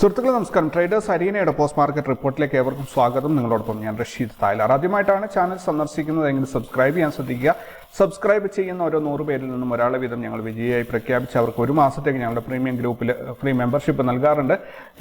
സുഹൃത്തുക്കളെ നമസ്കാരം. Traders അരീനയുടെ post market റിപ്പോർട്ടിലേക്ക് ഏവർക്കും സ്വാഗതം. നിങ്ങളോടൊപ്പം ഞാൻ റഷീദ് തായ്ലാർ. ആദ്യമായിട്ടാണ് ചാനൽ സന്ദർശിക്കുന്നത് സന്ദർശിക്കുന്നതെങ്കിൽ സബ്സ്ക്രൈബ് ചെയ്യാൻ ശ്രദ്ധിക്കുക. സബ്സ്ക്രൈബ് ചെയ്യുന്ന ഓരോ നൂറ് പേരിൽ നിന്നും ഒരാളെ വീതം ഞങ്ങൾ വിജയിയായി പ്രഖ്യാപിച്ച് അവർക്ക് ഒരു മാസത്തേക്ക് ഞങ്ങളുടെ പ്രീമിയം ഗ്രൂപ്പിൽ ഫ്രീ മെമ്പർഷിപ്പ് നൽകാറുണ്ട്.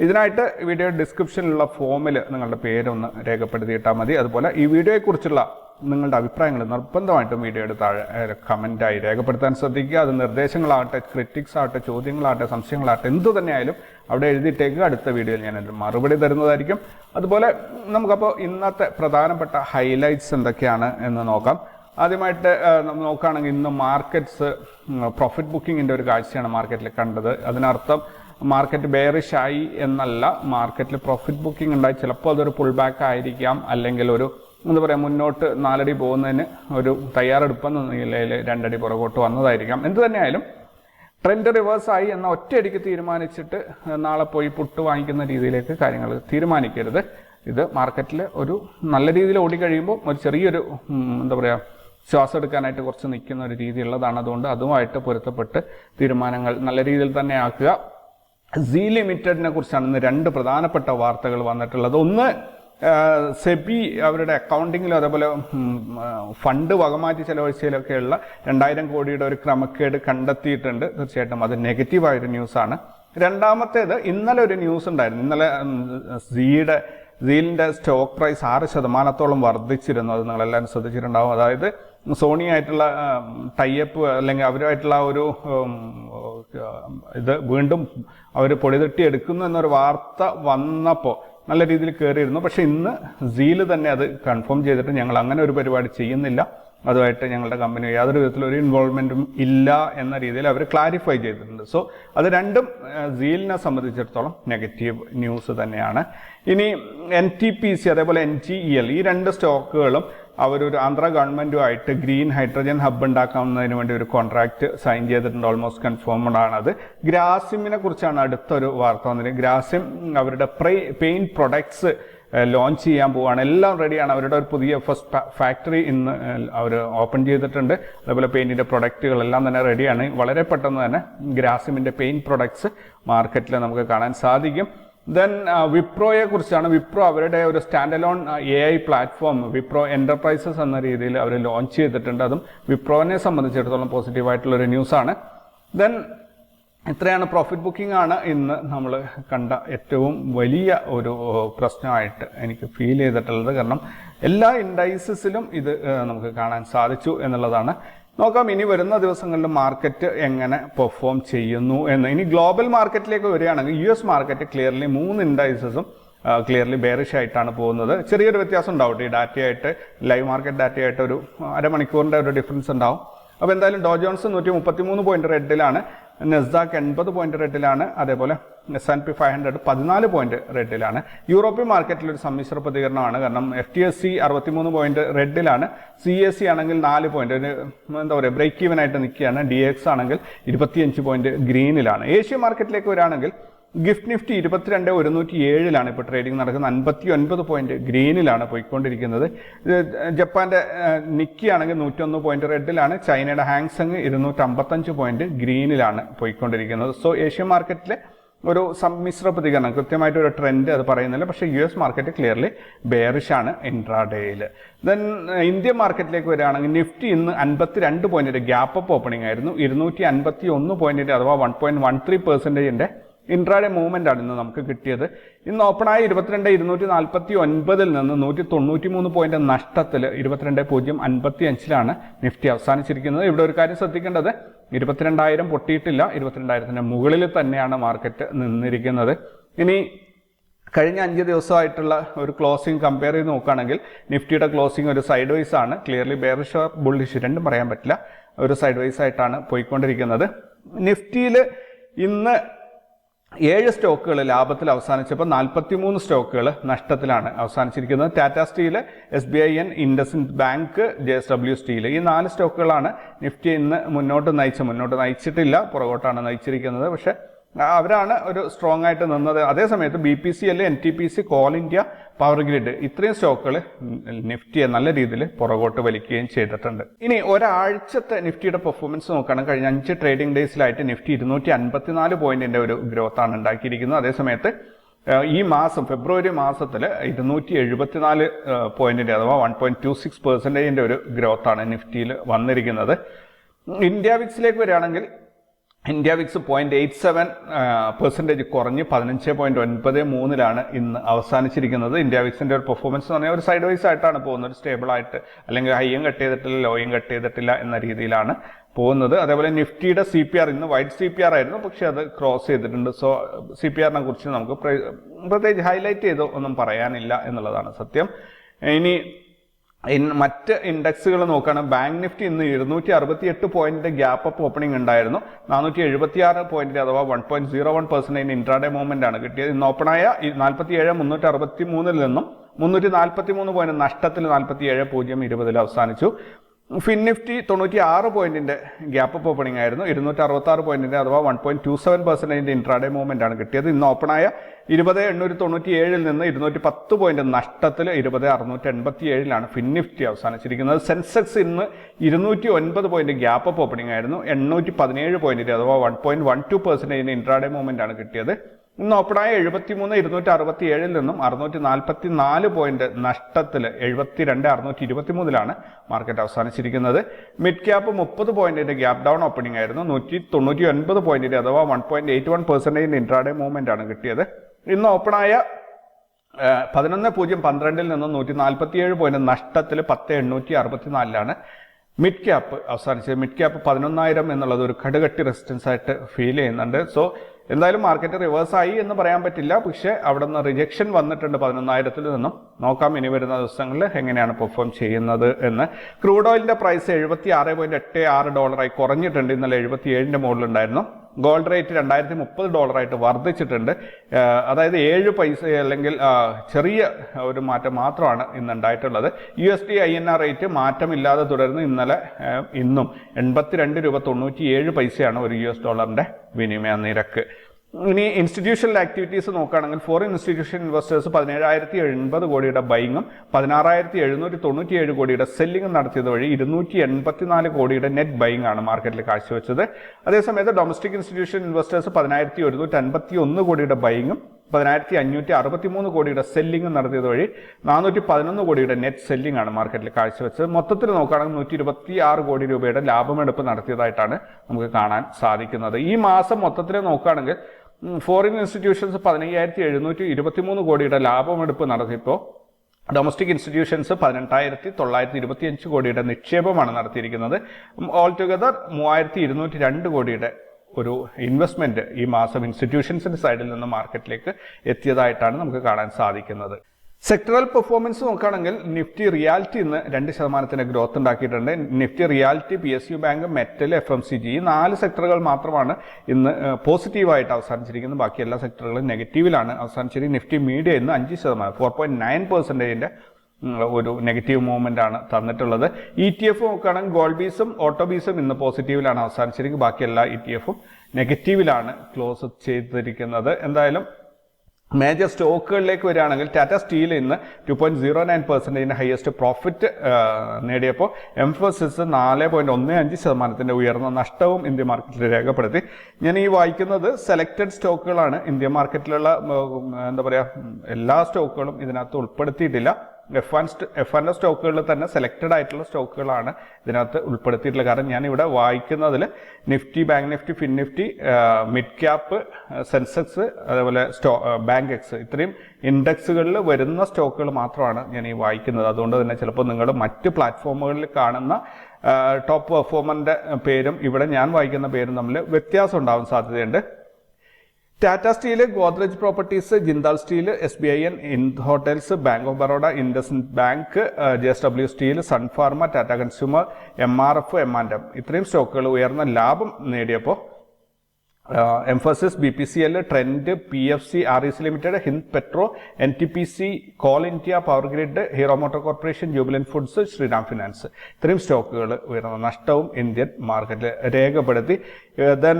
ഇതിനായിട്ട് വീഡിയോ ഡിസ്ക്രിപ്ഷനിലുള്ള ഫോമിൽ നിങ്ങളുടെ പേരൊന്ന് രേഖപ്പെടുത്തിയിട്ടാൽ മതി. അതുപോലെ ഈ വീഡിയോയെക്കുറിച്ചുള്ള നിങ്ങളുടെ അഭിപ്രായങ്ങൾ നിർബന്ധമായിട്ടും വീഡിയോയുടെ താഴെ കമന്റായി രേഖപ്പെടുത്താൻ ശ്രദ്ധിക്കുക. അത് നിർദ്ദേശങ്ങളാകട്ടെ ക്രിറ്റിക്സ് ആകട്ടെ ചോദ്യങ്ങളാകട്ടെ സംശയങ്ങളാകട്ടെ എന്തു തന്നെയായാലും അവിടെ എഴുതിയിട്ടേക്ക് അടുത്ത വീഡിയോയിൽ ഞാൻ അതിന് മറുപടി തരുന്നതായിരിക്കും. അതുപോലെ നമുക്കപ്പോൾ ഇന്നത്തെ പ്രധാനപ്പെട്ട ഹൈലൈറ്റ്സ് എന്തൊക്കെയാണ് എന്ന് നോക്കാം. ആദ്യമായിട്ട് നോക്കുകയാണെങ്കിൽ ഇന്ന് മാർക്കറ്റ്സ് പ്രോഫിറ്റ് ബുക്കിങ്ങിന്റെ ഒരു കാഴ്ചയാണ് മാർക്കറ്റിൽ കണ്ടത്. അതിനർത്ഥം മാർക്കറ്റ് ബെയറിഷ് ആയി എന്നല്ല മാർക്കറ്റിൽ പ്രോഫിറ്റ് ബുക്കിംഗ് ഉണ്ടായി. ചിലപ്പോൾ അതൊരു പുൾ ബാക്ക് ആയിരിക്കാം അല്ലെങ്കിൽ ഒരു എന്താ പറയുക മുന്നോട്ട് നാലടി പോകുന്നതിന് ഒരു തയ്യാറെടുപ്പെന്ന നിലയിൽ രണ്ടടി പുറകോട്ട് വന്നതായിരിക്കാം. എന്ത് തന്നെയായാലും ട്രെൻഡ് റിവേഴ്സായി എന്ന ഒറ്റയടിക്ക് തീരുമാനിച്ചിട്ട് നാളെ പോയി പുട്ട് വാങ്ങിക്കുന്ന രീതിയിലേക്ക് കാര്യങ്ങൾ തീരുമാനിക്കരുത്. ഇത് മാർക്കറ്റിൽ ഒരു നല്ല രീതിയിൽ ഓടിക്കഴിയുമ്പോൾ ഒരു ചെറിയൊരു എന്താ പറയുക ശ്വാസം എടുക്കാനായിട്ട് കുറച്ച് നിൽക്കുന്ന ഒരു രീതിയുള്ളതാണ്. അതുകൊണ്ട് അതുമായിട്ട് പൊരുത്തപ്പെട്ട് തീരുമാനങ്ങൾ നല്ല രീതിയിൽ തന്നെ ആക്കുക. സി ലിമിറ്റഡിനെ കുറിച്ചാണ് ഇന്ന് രണ്ട് പ്രധാനപ്പെട്ട വാർത്തകൾ വന്നിട്ടുള്ളത്. ഒന്ന് സെബി അവരുടെ അക്കൗണ്ടിങ്ങിലും അതേപോലെ ഫണ്ട് വകമാറ്റി ചെലവഴിച്ചതിലൊക്കെയുള്ള രണ്ടായിരം കോടിയുടെ ഒരു ക്രമക്കേട് കണ്ടെത്തിയിട്ടുണ്ട്. തീർച്ചയായിട്ടും അത് നെഗറ്റീവായൊരു ന്യൂസാണ് രണ്ടാമത്തേത് ഇന്നലെ ഒരു ന്യൂസ് ഉണ്ടായിരുന്നു. ഇന്നലെ സീയുടെ സീലിന്റെ സ്റ്റോക്ക് പ്രൈസ് ആറ് ശതമാനത്തോളം വർദ്ധിച്ചിരുന്നു. അത് നിങ്ങളെല്ലാവരും ശ്രദ്ധിച്ചിട്ടുണ്ടാവും. അതായത് സോണിയായിട്ടുള്ള ടൈപ്പ് അല്ലെങ്കിൽ അവരുമായിട്ടുള്ള ഒരു ഇത് വീണ്ടും അവർ പൊടിതട്ടി എടുക്കുന്നു എന്നൊരു വാർത്ത വന്നപ്പോൾ നല്ല രീതിയിൽ കയറിയിരുന്നു പക്ഷെ ഇന്ന് സീൽ തന്നെ അത് കൺഫേം ചെയ്തിട്ട് ഞങ്ങൾ അങ്ങനെ ഒരു പരിപാടി ചെയ്യുന്നില്ല. അതുമായിട്ട് ഞങ്ങളുടെ കമ്പനി യാതൊരു വിധത്തിലൊരു ഇൻവോൾവ്മെന്റും ഇല്ല എന്ന രീതിയിൽ അവർ ക്ലാരിഫൈ ചെയ്തിട്ടുണ്ട്. സോ അത് രണ്ടും സീലിനെ സംബന്ധിച്ചിടത്തോളം നെഗറ്റീവ് ന്യൂസ് തന്നെയാണ്. ഇനി എൻ ടി പി സി അതേപോലെ എൻ ടി ഇ എൽ ഈ രണ്ട് സ്റ്റോക്കുകളും അവരൊരു ആന്ധ്ര ഗവൺമെന്റുമായിട്ട് ഗ്രീൻ ഹൈഡ്രജൻ ഹബ്ബ് ഉണ്ടാക്കുന്നതിന് വേണ്ടി ഒരു കോൺട്രാക്ട് സൈൻ ചെയ്തിട്ടുണ്ട്. ഓൾമോസ്റ്റ് കൺഫേംഡ് ആണത്. ഗ്രാസിമിനെ കുറിച്ചാണ് അടുത്തൊരു വാർത്ത വന്നത് ഗ്രാസിം അവരുടെ പെയിന്റ് പ്രൊഡക്ട്സ് ലോഞ്ച് ചെയ്യാൻ പോവുകയാണ് എല്ലാം റെഡിയാണ് അവരുടെ ഒരു പുതിയ ഫസ്റ്റ് ഫാക്ടറി ഇന്ന് അവർ ഓപ്പൺ ചെയ്തിട്ടുണ്ട്. അതേപോലെ പെയിന്റിന്റെ പ്രൊഡക്റ്റുകളെല്ലാം തന്നെ റെഡിയാണ് വളരെ പെട്ടെന്ന് തന്നെ ഗ്രാസിമിന്റെ പെയിന്റ് പ്രൊഡക്ട്സ് മാർക്കറ്റിൽ നമുക്ക് കാണാൻ സാധിക്കും. ദെൻ വിപ്രോയെ കുറിച്ചാണ്. വിപ്രോ അവരുടെ ഒരു stand alone A I platform Wipro Enterprises എന്ന രീതിയിൽ അവർ ലോഞ്ച് ചെയ്തിട്ടുണ്ട്. അതും വിപ്രോനെ സംബന്ധിച്ചിടത്തോളം പോസിറ്റീവായിട്ടുള്ള ഒരു ന്യൂസാണ് ദെൻ ഇത്രയാണ് പ്രോഫിറ്റ് ബുക്കിംഗ് ആണ് ഇന്ന് നമ്മൾ കണ്ട ഏറ്റവും വലിയ ഒരു പ്രശ്നമായിട്ട് എനിക്ക് ഫീൽ ചെയ്തിട്ടുള്ളത്. കാരണം എല്ലാ ഇൻഡൈസസിലും ഇത് നമുക്ക് കാണാൻ സാധിച്ചു എന്നുള്ളതാണ്. നോക്കാം ഇനി വരുന്ന ദിവസങ്ങളിൽ മാർക്കറ്റ് എങ്ങനെ പെർഫോം ചെയ്യുന്നു എന്ന്. ഇനി ഗ്ലോബൽ മാർക്കറ്റിലേക്ക് വരികയാണെങ്കിൽ യു എസ് മാർക്കറ്റ് ക്ലിയർലി മൂന്ന് ഇൻഡൈസസും ക്ലിയർലി ബെയറിഷ് ആയിട്ടാണ് പോകുന്നത്. ചെറിയൊരു വ്യത്യാസം ഉണ്ടാവും ഈ ഡാറ്റയായിട്ട് ലൈവ് മാർക്കറ്റ് ഡാറ്റയായിട്ട് ഒരു അരമണിക്കൂറിന്റെ ഒരു ഡിഫറൻസ് ഉണ്ടാവും. അപ്പോൾ എന്തായാലും ഡോ ജോൺസ് നൂറ്റി മുപ്പത്തി മൂന്ന് പോയിന്റ് റെഡിലാണ് നെസ്ദാക്ക് എൺപത് പോയിന്റ് റെഡിലാണ് അതേപോലെ S and P five hundred പതിനാല് പോയിന്റ് റെഡിലാണ്. യൂറോപ്യൻ മാർക്കറ്റിൽ ഒരു സമ്മിശ്ര പ്രതികരണമാണ്. കാരണം എഫ് ടി എസ് സി അറുപത്തിമൂന്ന് പോയിന്റ് റെഡിലാണ്. സി എസ് സി ആണെങ്കിൽ നാല് പോയിന്റ് ഒരു എന്താ പറയുക ബ്രേക്ക് ഈവൻ ആയിട്ട് നിൽക്കുകയാണ്. ഡി എക്സ് ആണെങ്കിൽ ഇരുപത്തിയഞ്ച് പോയിന്റ് ഗ്രീനിലാണ്. ഏഷ്യൻ മാർക്കറ്റിലേക്ക് വരാണെങ്കിൽ ഗിഫ്റ്റ് നിഫ്റ്റി ഇരുപത്തിരണ്ട് ഒരുന്നൂറ്റി ഏഴിലാണ് ഇപ്പോൾ ട്രേഡിംഗ് നടക്കുന്നത്. അൻപത്തി ഒൻപത് പോയിന്റ് ഗ്രീനിലാണ് പോയിക്കൊണ്ടിരിക്കുന്നത്. ജപ്പാന്റെ നിക്കി ആണെങ്കിൽ നൂറ്റൊന്ന് പോയിന്റ് റെഡിലാണ്. ചൈനയുടെ ഹാങ്സങ് ഇരുന്നൂറ്റി അമ്പത്തഞ്ച് പോയിന്റ് ഗ്രീനിലാണ് പോയിക്കൊണ്ടിരിക്കുന്നത്. സോ ഏഷ്യൻ മാർക്കറ്റിലെ ഒരു സമ്മിശ്ര പ്രതികരണം. കൃത്യമായിട്ട് ഒരു ട്രെൻഡ് അത് പറയുന്നില്ല. പക്ഷേ U S market clearly bearish ആണ് ഇൻട്രാഡേയിൽ ദെൻ ഇന്ത്യൻ മാർക്കറ്റിലേക്ക് വരികയാണെങ്കിൽ നിഫ്റ്റി ഇന്ന് അൻപത്തി രണ്ട് പോയിന്റിന്റെ ഗ്യാപ്പ് ഓപ്പണിംഗ് ആയിരുന്നു. ഇരുന്നൂറ്റി അൻപത്തി ഒന്ന് പോയിന്റിന്റെ അഥവാ വൺ പോയിന്റ് വൺ ത്രീ പെർസെന്റേജിന്റെ ഇൻട്രാഡേ മൂവ്മെന്റ് ആണ് ഇന്ന് നമുക്ക് കിട്ടിയത്. ഇന്ന് ഓപ്പണായ ഇരുപത്തിരണ്ട് ഇരുന്നൂറ്റി നാൽപ്പത്തി ഒൻപതിൽ നിന്ന് നൂറ്റി തൊണ്ണൂറ്റി മൂന്ന് പോയിന്റ് നഷ്ടത്തിൽ ഇരുപത്തിരണ്ട് പൂജ്യം അൻപത്തി അഞ്ചിലാണ് നിഫ്റ്റി അവസാനിച്ചിരിക്കുന്നത്. ഇവിടെ ഒരു കാര്യം ശ്രദ്ധിക്കേണ്ടത് ഇരുപത്തിരണ്ടായിരം പൊട്ടിയിട്ടില്ല. ഇരുപത്തിരണ്ടായിരത്തിന്റെ മുകളിൽ തന്നെയാണ് മാർക്കറ്റ് നിന്നിരിക്കുന്നത്. ഇനി കഴിഞ്ഞ അഞ്ച് ദിവസമായിട്ടുള്ള ഒരു ക്ലോസിംഗ് കമ്പയർ ചെയ്ത് നോക്കുകയാണെങ്കിൽ നിഫ്റ്റിയുടെ ക്ലോസിംഗ് ഒരു സൈഡ് വൈസ് ആണ് ക്ലിയർലി ബെയറിഷ് ബുള്ളിഷ് രണ്ടും പറയാൻ പറ്റില്ല. ഒരു സൈഡ് വൈസ് ആയിട്ടാണ് പോയിക്കൊണ്ടിരിക്കുന്നത്. നിഫ്റ്റിയിൽ ഇന്ന് ഏഴ് സ്റ്റോക്കുകൾ ലാഭത്തിൽ അവസാനിച്ചപ്പോൾ നാൽപ്പത്തിമൂന്ന് സ്റ്റോക്കുകൾ നഷ്ടത്തിലാണ് അവസാനിച്ചിരിക്കുന്നത്. Tata Steel S B I N Indus Bank J S W Steel ഈ നാല് സ്റ്റോക്കുകളാണ് നിഫ്റ്റി ഇന്ന് മുന്നോട്ട് നയിച്ച് മുന്നോട്ട് നയിച്ചിട്ടില്ല. പുറകോട്ടാണ് നയിച്ചിരിക്കുന്നത്. പക്ഷേ അവരാണ് ഒരു സ്ട്രോങ് ആയിട്ട് നിന്നത്. അതേസമയത്ത് ബി പി സി അല്ലെ N T P C Coal India Power Grid ഇത്രയും സ്റ്റോക്കുകൾ നിഫ്റ്റിയെ നല്ല രീതിയിൽ പുറകോട്ട് വലിക്കുകയും ചെയ്തിട്ടുണ്ട്. ഇനി ഒരാഴ്ചത്തെ നിഫ്റ്റിയുടെ പെർഫോമൻസ് നോക്കുകയാണെങ്കിൽ കഴിഞ്ഞ അഞ്ച് ട്രേഡിംഗ് ഡേയ്സിലായിട്ട് നിഫ്റ്റി ഇരുന്നൂറ്റി അൻപത്തിനാല് പോയിന്റിന്റെ ഒരു ഗ്രോത്ത് ആണ് ഉണ്ടാക്കിയിരിക്കുന്നത്. അതേസമയത്ത് ഈ മാസം ഫെബ്രുവരി മാസത്തിൽ ഇരുന്നൂറ്റി എഴുപത്തിനാല് പോയിന്റിന്റെ അഥവാ വൺ പോയിന്റ് ടു സിക്സ് പെർസെന്റേജിന്റെ ഒരു ഗ്രോത്താണ് നിഫ്റ്റിയിൽ വന്നിരിക്കുന്നത്. ഇന്ത്യ വിക്സിലേക്ക് വരികയാണെങ്കിൽ India VIX point eight seven percentage കുറഞ്ഞ് പതിനഞ്ച് പോയിന്റ് ഒൻപത് മൂന്നിലാണ് ഇന്ന് അവസാനിച്ചിരിക്കുന്നത്. ഇന്ത്യ വിക്സിന്റെ ഒരു പെർഫോമൻസ് എന്ന് പറഞ്ഞാൽ ഒരു സൈഡ് വൈസ് ആയിട്ടാണ് പോകുന്നത്. സ്റ്റേബിൾ ആയിട്ട് അല്ലെങ്കിൽ ഹൈയും കട്ട് ചെയ്തിട്ടില്ല ലോയും കട്ട് ചെയ്തിട്ടില്ല എന്ന രീതിയിലാണ് പോകുന്നത്. അതേപോലെ നിഫ്റ്റിയുടെ സി പി ആർ ഇന്ന് വൈറ്റ് സി പി ആർ ആയിരുന്നു. പക്ഷേ അത് ക്രോസ് ചെയ്തിട്ടുണ്ട്. സോ സി പി ആറിനെ കുറിച്ച് നമുക്ക് പ്ര- പ്രത്യേകിച്ച് ഹൈലൈറ്റ് ചെയ്ത് ഒന്നും പറയാനില്ല എന്നുള്ളതാണ് സത്യം. ഇനി മറ്റ് ഇൻഡെക്സുകൾ നോക്കുകയാണെങ്കിൽ ബാങ്ക് നിഫ്റ്റി ഇന്ന് ഇരുന്നൂറ്റി അറുപത്തി എട്ട് പോയിന്റിന്റെ ഗ്യാപ്പ് അപ്പ് ഓപ്പണിംഗ് ഉണ്ടായിരുന്നു. നാനൂറ്റി എഴുപത്തി ആറ് പോയിന്റ് അഥവാ one point zero one percentage intraday movement ആണ് കിട്ടിയത്. ഇന്ന് ഓപ്പണായ നാൽപ്പത്തി ഏഴ് മുന്നൂറ്റി അറുപത്തി മൂന്നിൽ നിന്നും മുന്നൂറ്റി നാൽപ്പത്തി മൂന്ന് പോയിന്റ് നഷ്ടത്തിൽ നാൽപ്പത്തി ഏഴ് പൂജ്യം ഇരുപതിൽ അവസാനിച്ചു. ഫിൻ നിഫ്റ്റി തൊണ്ണൂറ്റി ആറ് പോയിന്റിന്റെ ഗ്യാപ്പ് അപ്പ് ഓപ്പണിംഗ് ആയിരുന്നു. ഇരുന്നൂറ്റി അറുപത്തി ആറ് പോയിന്റിന്റെ അഥവാ വൺ പോയിന്റ് ടു സെവൻ പെർസെന്റേജിന്റെ ഇൻട്രാഡേ മൂവ്മെന്റ് ആണ് കിട്ടിയത്. ഇന്ന് ഓപ്പണായ ഇരുപത് എണ്ണൂറ്റി തൊണ്ണൂറ്റി ഏഴിൽ നിന്ന് ഇരുന്നൂറ്റി പത്ത് പോയിന്റ് നഷ്ടത്തിൽ ഇരുപത് അറുന്നൂറ്റി എൺപത്തി ഏഴിലാണ് ഫിൻ നിഫ്റ്റി അവസാനിച്ചിരിക്കുന്നത്. സെൻസെക്സ് ഇന്ന് ഇരുന്നൂറ്റി ഒൻപത് പോയിന്റ് ഗ്യാപ്പ് അപ്പ് ഓപ്പണിംഗ് ആയിരുന്നു. എണ്ണൂറ്റി പതിനേഴ് പോയിന്റിന്റെ അഥവാ വൺ പോയിന്റ് വൺ ടു പെർസെന്റേജിന്റെ ഇൻട്രാഡേ മൂവ്മെന്റ് ആണ് കിട്ടിയത്. ഇന്ന് ഓപ്പണായ എഴുപത്തിമൂന്ന് ഇരുന്നൂറ്റി അറുപത്തി ഏഴിൽ നിന്നും അറുന്നൂറ്റി നാൽപ്പത്തി നാല് പോയിന്റ് നഷ്ടത്തിൽ എഴുപത്തിരണ്ട് അറുന്നൂറ്റി ഇരുപത്തി മൂന്നിലാണ് മാർക്കറ്റ് അവസാനിച്ചിരിക്കുന്നത്. മിഡ് ക്യാപ്പ് മുപ്പത് പോയിന്റിന്റെ ഗ്യാപ് ഡൗൺ ഓപ്പണിംഗ് ആയിരുന്നു. നൂറ്റി തൊണ്ണൂറ്റി ഒൻപത് പോയിന്റിന്റെ അഥവാ വൺ പോയിന്റ് എയ്റ്റ് വൺ പെർസെന്റേജിന്റെ ഇൻട്രാഡേ മൂവ്മെന്റ് ആണ് കിട്ടിയത്. ഇന്ന് ഓപ്പണായ പതിനൊന്ന് പൂജ്യം പന്ത്രണ്ടിൽ നിന്ന് നൂറ്റി നാൽപ്പത്തിയേഴ് പോയിന്റ് നഷ്ടത്തിൽ പത്ത് എണ്ണൂറ്റി അറുപത്തിനാലിലാണ് മിഡ് ക്യാപ്പ് അവസാനിച്ചത്. മിഡ് ക്യാപ്പ് പതിനൊന്നായിരം എന്നുള്ളത് ഒരു കടുകട്ടി റെസിസ്റ്റൻസ് ആയിട്ട് ഫീൽ ചെയ്യുന്നുണ്ട്. സോ എന്തായാലും മാർക്കറ്റ് റിവേഴ്സ് ആയി എന്ന് പറയാൻ പറ്റില്ല. പക്ഷേ അവിടെ നിന്ന് റിജക്ഷൻ വന്നിട്ടുണ്ട് പതിനൊന്നായിരത്തിൽ നിന്നും. നോക്കാം ഇനി വരുന്ന ദിവസങ്ങളിൽ എങ്ങനെയാണ് പെർഫോം ചെയ്യുന്നത് എന്ന്. ക്രൂഡ് ഓയിലിന്റെ പ്രൈസ് എഴുപത്തി ആറ് പോയിന്റ് എട്ട് ആറ് ഡോളറായി കുറഞ്ഞിട്ടുണ്ട്. ഇന്നലെ എഴുപത്തി ഏഴിന്റെ മുകളിലുണ്ടായിരുന്നു. ഗോൾഡ് റേറ്റ് രണ്ടായിരത്തി മുപ്പത് ഡോളറായിട്ട് വർദ്ധിച്ചിട്ടുണ്ട്. അതായത് ഏഴ് പൈസ അല്ലെങ്കിൽ ചെറിയ ഒരു മാറ്റം മാത്രമാണ് ഇന്ന് ഉണ്ടായിട്ടുള്ളത്. U S D I N R rate മാറ്റമില്ലാതെ തുടർന്ന് ഇന്നലെ ഇന്നും. എൺപത്തിരണ്ട് രൂപ തൊണ്ണൂറ്റി ഏഴ് പൈസയാണ് ഒരു യു എസ് ഡോളറിന്റെ വിനിമയ നിരക്ക്. ഇനി ഇൻസ്റ്റിറ്റ്യൂഷണൽ ആക്ടിവിറ്റീസ് നോക്കുകയാണെങ്കിൽ ഫോറിൻ ഇൻസ്റ്റിറ്റ്യൂഷൻ ഇൻവെസ്റ്റേഴ്സ് പതിനേഴായിരത്തി എൺപത് കോടിയുടെ ബൈങ്ങും പതിനാറായിരത്തി എഴുന്നൂറ്റി തൊണ്ണൂറ്റി ഏഴ് കോടിയുടെ സെല്ലിംഗും നടത്തിയത് വഴി ഇരുന്നൂറ്റി എൺപത്തിനാല് കോടിയുടെ നെറ്റ് ബൈങ് ആണ് മാർക്കറ്റിൽ കാഴ്ചവെച്ചത്. അതേസമയത്ത് ഡൊമസ്റ്റിക് ഇൻസ്റ്റിറ്റ്യൂഷൻ ഇൻവെസ്റ്റേഴ്സ് പതിനായിരത്തി ഒരുന്നൂറ്റി അൻപത്തി ഒന്ന് കോടിയുടെ ബൈങ്ങും പതിനായിരത്തി അഞ്ഞൂറ്റി അറുപത്തി മൂന്ന് കോടിയുടെ സെല്ലിംഗ് നടത്തിയത് വഴി നാനൂറ്റി പതിനൊന്ന് കോടിയുടെ നെറ്റ് സെല്ലിംഗ് ആണ് മാർക്കറ്റിൽ കാഴ്ചവെച്ചത്. മൊത്തത്തിൽ നോക്കുകയാണെങ്കിൽ നൂറ്റി ഇരുപത്തി ആറ് കോടി രൂപയുടെ ലാഭമെടുപ്പ് നടത്തിയതായിട്ടാണ് നമുക്ക് കാണാൻ സാധിക്കുന്നത്. ഈ മാസം മൊത്തത്തിൽ നോക്കുകയാണെങ്കിൽ ഫോറിൻ ഇൻസ്റ്റിറ്റ്യൂഷൻസ് പതിനയ്യായിരത്തി എഴുന്നൂറ്റി ഇരുപത്തി മൂന്ന് കോടിയുടെ ലാഭമെടുപ്പ് നടത്തിയപ്പോൾ ഡൊമസ്റ്റിക് ഇൻസ്റ്റിറ്റ്യൂഷൻസ് പതിനെട്ടായിരത്തി തൊള്ളായിരത്തി ഇരുപത്തിയഞ്ച് കോടിയുടെ നിക്ഷേപമാണ് നടത്തിയിരിക്കുന്നത്. ഓൾ ടുഗദർ മൂവായിരത്തി ഇരുന്നൂറ്റി രണ്ട് കോടിയുടെ ഒരു ഇൻവെസ്റ്റ്മെന്റ് ഈ മാസം ഇൻസ്റ്റിറ്റ്യൂഷൻസിന്റെ സൈഡിൽ നിന്ന് മാർക്കറ്റിലേക്ക് എത്തിയതായിട്ടാണ് നമുക്ക് കാണാൻ സാധിക്കുന്നത്. സെക്ടറൽ പെർഫോമൻസ് നോക്കുകയാണെങ്കിൽ നിഫ്റ്റി റിയാലിറ്റി ഇന്ന് രണ്ട് ശതമാനത്തിന്റെ ഗ്രോത്ത് ഉണ്ടാക്കിയിട്ടുണ്ട്. Nifty Realty P S U bank metal F M C G ഈ നാല് സെക്ടറുകൾ മാത്രമാണ് ഇന്ന് പോസിറ്റീവായിട്ട് അവസാനിച്ചിരിക്കുന്നത്. ബാക്കി എല്ലാ സെക്ടറുകളും നെഗറ്റീവിലാണ് അവസാനിച്ചിരിക്കുന്നത് നിഫ്റ്റി മീഡിയ ഇന്ന് അഞ്ച് ശതമാനം ഫോർ പോയിന്റ് നയൻ പെർസെന്റേജിന്റെ ഒരു നെഗറ്റീവ് മൂവ്മെന്റ് ആണ് തന്നിട്ടുള്ളത്. ഇ ടി എഫ് നോക്കുകയാണെങ്കിൽ ഗോൾഡ് ബീസും ഓട്ടോ ബീസും ഇന്ന് പോസിറ്റീവിലാണ് അവസാനിച്ചിരിക്കുന്നത് ബാക്കി എല്ലാ ഇ ടി എഫും നെഗറ്റീവിലാണ് ക്ലോസ് ചെയ്തിരിക്കുന്നത്. എന്തായാലും മേജർ സ്റ്റോക്കുകളിലേക്ക് വരികയാണെങ്കിൽ ടാറ്റ സ്റ്റീൽ ഇന്ന് ടു പോയിന്റ് സീറോ നയൻ പെർസെന്റേജിന്റെ ഹയസ്റ്റ് പ്രോഫിറ്റ് നേടിയപ്പോൾ എംഫോസിസ് നാല് പോയിന്റ് ഒന്ന് അഞ്ച് ശതമാനത്തിന്റെ ഉയർന്ന നഷ്ടവും ഇന്ത്യ മാർക്കറ്റിൽ രേഖപ്പെടുത്തി. ഞാൻ ഈ വായിക്കുന്നത് സെലക്റ്റഡ് സ്റ്റോക്കുകളാണ് ഇന്ത്യ മാർക്കറ്റിലുള്ള എന്താ പറയുക എല്ലാ സ്റ്റോക്കുകളും ഇതിനകത്ത് ഉൾപ്പെടുത്തിയിട്ടില്ല. എഫ് വൺ എഫ് ആന്റെ സ്റ്റോക്കുകളിൽ തന്നെ സെലക്റ്റഡ് ആയിട്ടുള്ള സ്റ്റോക്കുകളാണ് ഇതിനകത്ത് ഉൾപ്പെടുത്തിയിട്ടുള്ളത്. കാരണം ഞാൻ ഇവിടെ വായിക്കുന്നതിൽ Nifty Bank Nifty Fin Nifty Mid Cap Sensex അതേപോലെ സ്റ്റോ ബാങ്ക് എക്സ് ഇത്രയും ഇൻഡെക്സുകളിൽ വരുന്ന സ്റ്റോക്കുകൾ മാത്രമാണ് ഞാൻ ഈ വായിക്കുന്നത്. അതുകൊണ്ട് തന്നെ ചിലപ്പോൾ നിങ്ങൾ മറ്റ് പ്ലാറ്റ്ഫോമുകളിൽ കാണുന്ന ടോപ്പ് പെർഫോമറിന്റെ പേരും ഇവിടെ ഞാൻ വായിക്കുന്ന പേരും തമ്മിൽ വ്യത്യാസം ഉണ്ടാവാൻ സാധ്യതയുണ്ട്. Tata Steel Godrej Properties Jindal Steel S B I N in Hotels Bank of Baroda Indus Bank J S W Steel Sun Pharma Tata Consumer M R F M and M ഇത്രയും സ്റ്റോക്കുകൾ ഉയർന്ന ലാഭം നേടിയപ്പോൾ Mphasis B P C L Trent P F C R E C Limited Hind Petro N T P C Coal India Power Grid Hero Motor Corporation Jubilant Foods Shriram Finance ഇത്രയും സ്റ്റോക്കുകൾ ഉയർന്ന നഷ്ടവും Indian മാർക്കറ്റിൽ രേഖപ്പെടുത്തി. Then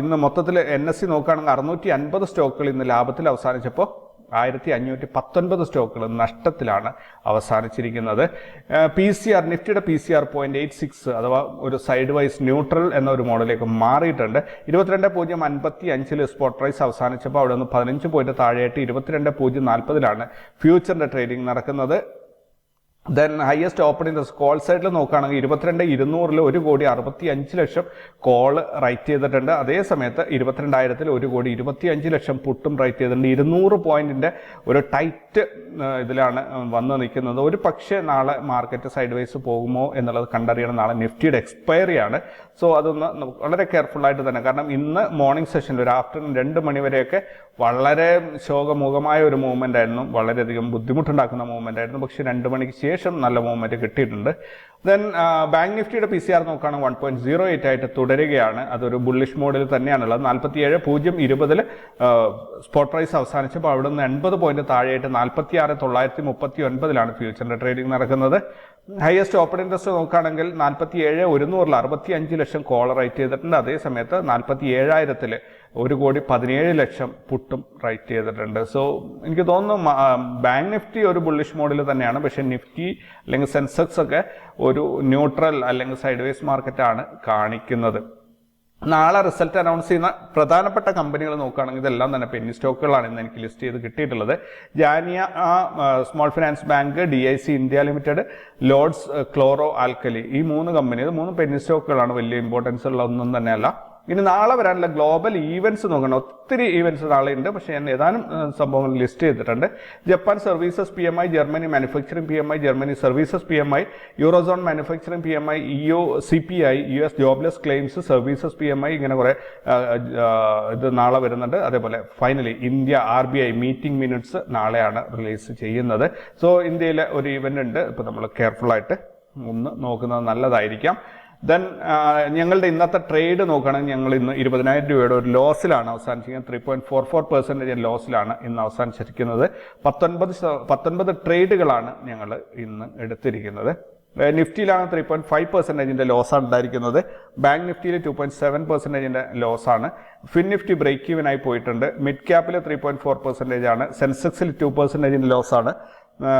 ഇന്ന് മൊത്തത്തിൽ N S C നോക്കുകയാണെങ്കിൽ അറുന്നൂറ്റി അൻപത് സ്റ്റോക്കുകൾ ഇന്ന് ലാഭത്തിൽ അവസാനിച്ചപ്പോൾ ആയിരത്തി അഞ്ഞൂറ്റി പത്തൊൻപത് സ്റ്റോക്കുകൾ നഷ്ടത്തിലാണ് അവസാനിച്ചിരിക്കുന്നത്. പി സി ആർ നിഫ്റ്റിയുടെ P C R point eight six അഥവാ ഒരു സൈഡ് വൈസ് ന്യൂട്രൽ എന്ന ഒരു മോഡലിലേക്ക് മാറിയിട്ടുണ്ട്. ഇരുപത്തിരണ്ട് പൂജ്യം അൻപത്തി അഞ്ചിൽ സ്പോട്ട് പ്രൈസ് അവസാനിച്ചപ്പോൾ അവിടെ നിന്ന് പതിനഞ്ച് പോയിന്റ് താഴെയായിട്ട് ഇരുപത്തിരണ്ട് പൂജ്യം നാൽപ്പതിലാണ് ഫ്യൂച്ചറിന്റെ ട്രേഡിംഗ് നടക്കുന്നത്. ദെൻ ഹയസ്റ്റ് ഓപ്പണിംഗ് കോൾ സൈഡിൽ നോക്കുകയാണെങ്കിൽ ഇരുപത്തിരണ്ട് ഇരുന്നൂറിൽ ഒരു കോടി അറുപത്തി അഞ്ച് ലക്ഷം കോൾ റൈറ്റ് ചെയ്തിട്ടുണ്ട്. അതേ സമയത്ത് ഇരുപത്തിരണ്ടായിരത്തിൽ ഒരു കോടി ഇരുപത്തി അഞ്ച് ലക്ഷം പുട്ടും റൈറ്റ് ചെയ്തിട്ടുണ്ട്. ഇരുന്നൂറ് പോയിന്റിന്റെ ഒരു ടൈറ്റ് ഇതിലാണ് വന്നു നിൽക്കുന്നത്. ഒരു പക്ഷേ നാളെ മാർക്കറ്റ് സൈഡ് വൈസ് പോകുമോ എന്നുള്ളത് കണ്ടറിയണം. നാളെ നിഫ്റ്റിയുടെ എക്സ്പയറി ആണ്. സോ അതൊന്ന് നമുക്ക് വളരെ കെയർഫുൾ ആയിട്ട് തന്നെ. കാരണം ഇന്ന് മോർണിംഗ് സെഷനിൽ ഒരു ആഫ്റ്റർനൂൺ രണ്ട് മണിവരെയൊക്കെ വളരെ ശോകമുഖമായ ഒരു മൂവ്മെന്റ് ആയിരുന്നു. വളരെയധികം ബുദ്ധിമുട്ടുണ്ടാക്കുന്ന മൂവ്മെന്റ് ആയിരുന്നു. പക്ഷേ രണ്ട് മണിക്ക് ശേഷം നല്ല മൂവ്മെന്റ് കിട്ടിയിട്ടുണ്ട്. ദെൻ ബാങ്ക് നിഫ്റ്റിയുടെ പി സി ആർ നോക്കുകയാണെങ്കിൽ വൺ പോയിന്റ് സീറോ എയ്റ്റ് ആയിട്ട് തുടരുകയാണ്. അതൊരു ബുള്ളിഷ് മോഡിൽ തന്നെയാണുള്ളത്. നാൽപ്പത്തി ഏഴ് പൂജ്യം ഇരുപതിൽ സ്പോട്ട് പ്രൈസ് അവസാനിച്ചപ്പോൾ അവിടെ നിന്ന് എൺപത് പോയിന്റ് താഴെയായിട്ട് നാൽപ്പത്തി ആറ് തൊള്ളായിരത്തി മുപ്പത്തി ഒൻപതിലാണ് ഫ്യൂച്ചറിന്റെ ട്രേഡിംഗ് നടക്കുന്നത്. ഹയസ്റ്റ് ഓപ്പൺ ഇൻട്രസ്റ്റ് നോക്കുകയാണെങ്കിൽ നാൽപ്പത്തി ഏഴ് ഒരുന്നൂറിൽ അറുപത്തി അഞ്ച് ലക്ഷം കോൾ റൈറ്റ് ചെയ്തിട്ടുണ്ട്. അതേ സമയത്ത് നാൽപ്പത്തി ഏഴായിരത്തിൽ ഒരു കോടി പതിനേഴ് ലക്ഷം പുട്ടും റൈറ്റ് ചെയ്തിട്ടുണ്ട്. സോ എനിക്ക് തോന്നുന്നു ബാങ്ക് നിഫ്റ്റി ഒരു ബുള്ളിഷ് മോഡിൽ തന്നെയാണ്. പക്ഷേ നിഫ്റ്റി അല്ലെങ്കിൽ സെൻസെക്സ് ഒക്കെ ഒരു ന്യൂട്രൽ അല്ലെങ്കിൽ സൈഡ് വേസ് മാർക്കറ്റാണ് കാണിക്കുന്നത്. നാളെ റിസൾട്ട് അനൗൺസ് ചെയ്യുന്ന പ്രധാനപ്പെട്ട കമ്പനികൾ നോക്കുകയാണെങ്കിൽ ഇതെല്ലാം തന്നെ പെന്നി സ്റ്റോക്കുകളാണ് ഇന്ന് എനിക്ക് ലിസ്റ്റ് ചെയ്ത് കിട്ടിയിട്ടുള്ളത്. Jana Small Finance Bank D I C India Limited Lords Chloro Alkali ഈ മൂന്ന് കമ്പനി മൂന്ന് പെന്നി സ്റ്റോക്കുകളാണ് വലിയ ഇമ്പോർട്ടൻസ് ഉള്ള ഒന്നും തന്നെയല്ല. ഇനി നാളെ വരാനുള്ള ഗ്ലോബൽ ഈവൻസ് നോക്കണം. ഒത്തിരി ഈവൻസ് നാളെ ഉണ്ട്. പക്ഷേ ഞാൻ ഏതാനും സംഭവങ്ങൾ ലിസ്റ്റ് ചെയ്തിട്ടുണ്ട്. Japan services P M I Germany manufacturing P M I Germany services P M I Eurozone manufacturing P M I E O C P I U S jobless claims services P M I ഇങ്ങനെ കുറേ ഇത് നാളെ വരുന്നുണ്ട്. അതേപോലെ finally India R B I meeting minutes നാളെയാണ് release ചെയ്യുന്നത്. So ഇന്ത്യയിലെ ഒരു ഇവന്റ് ഉണ്ട്. ഇപ്പോൾ നമ്മൾ കെയർഫുള്ളായിട്ട് ഒന്ന് നോക്കുന്നത് നല്ലതായിരിക്കാം. ദെൻ ഞങ്ങളുടെ ഇന്നത്തെ ട്രേഡ് നോക്കുകയാണെങ്കിൽ ഞങ്ങൾ ഇന്ന് ഇരുപതിനായിരം രൂപയുടെ ഒരു ലോസിലാണ് അവസാനിച്ചിരിക്കുന്നത്. Three point four four percentage ലോസിലാണ് ഇന്ന് അവസാനിച്ചിരിക്കുന്നത്. പത്തൊൻപത് പത്തൊൻപത് ട്രേഡുകളാണ് ഞങ്ങൾ ഇന്ന് എടുത്തിരിക്കുന്നത്. നിഫ്റ്റിയിലാണ് ത്രീ പോയിന്റ് ഫൈവ് പെർസെന്റേജിന്റെ ലോസാണ് ഉണ്ടായിരിക്കുന്നത്. ബാങ്ക് നിഫ്റ്റിയിൽ ടു പോയിന്റ് സെവൻ പെർസെന്റേജിന്റെ ലോസാണ് ഫിൻ നിഫ്റ്റി ബ്രേക്ക് ഈവൻ ആയി പോയിട്ടുണ്ട്. മിഡ് ക്യാപ്പിൽ ത്രീ പോയിന്റ് ഫോർ പെർസെന്റേജ് ആണ് സെൻസെക്സിൽ ടു പെർസെന്റേജിന്റെ ലോസാണ്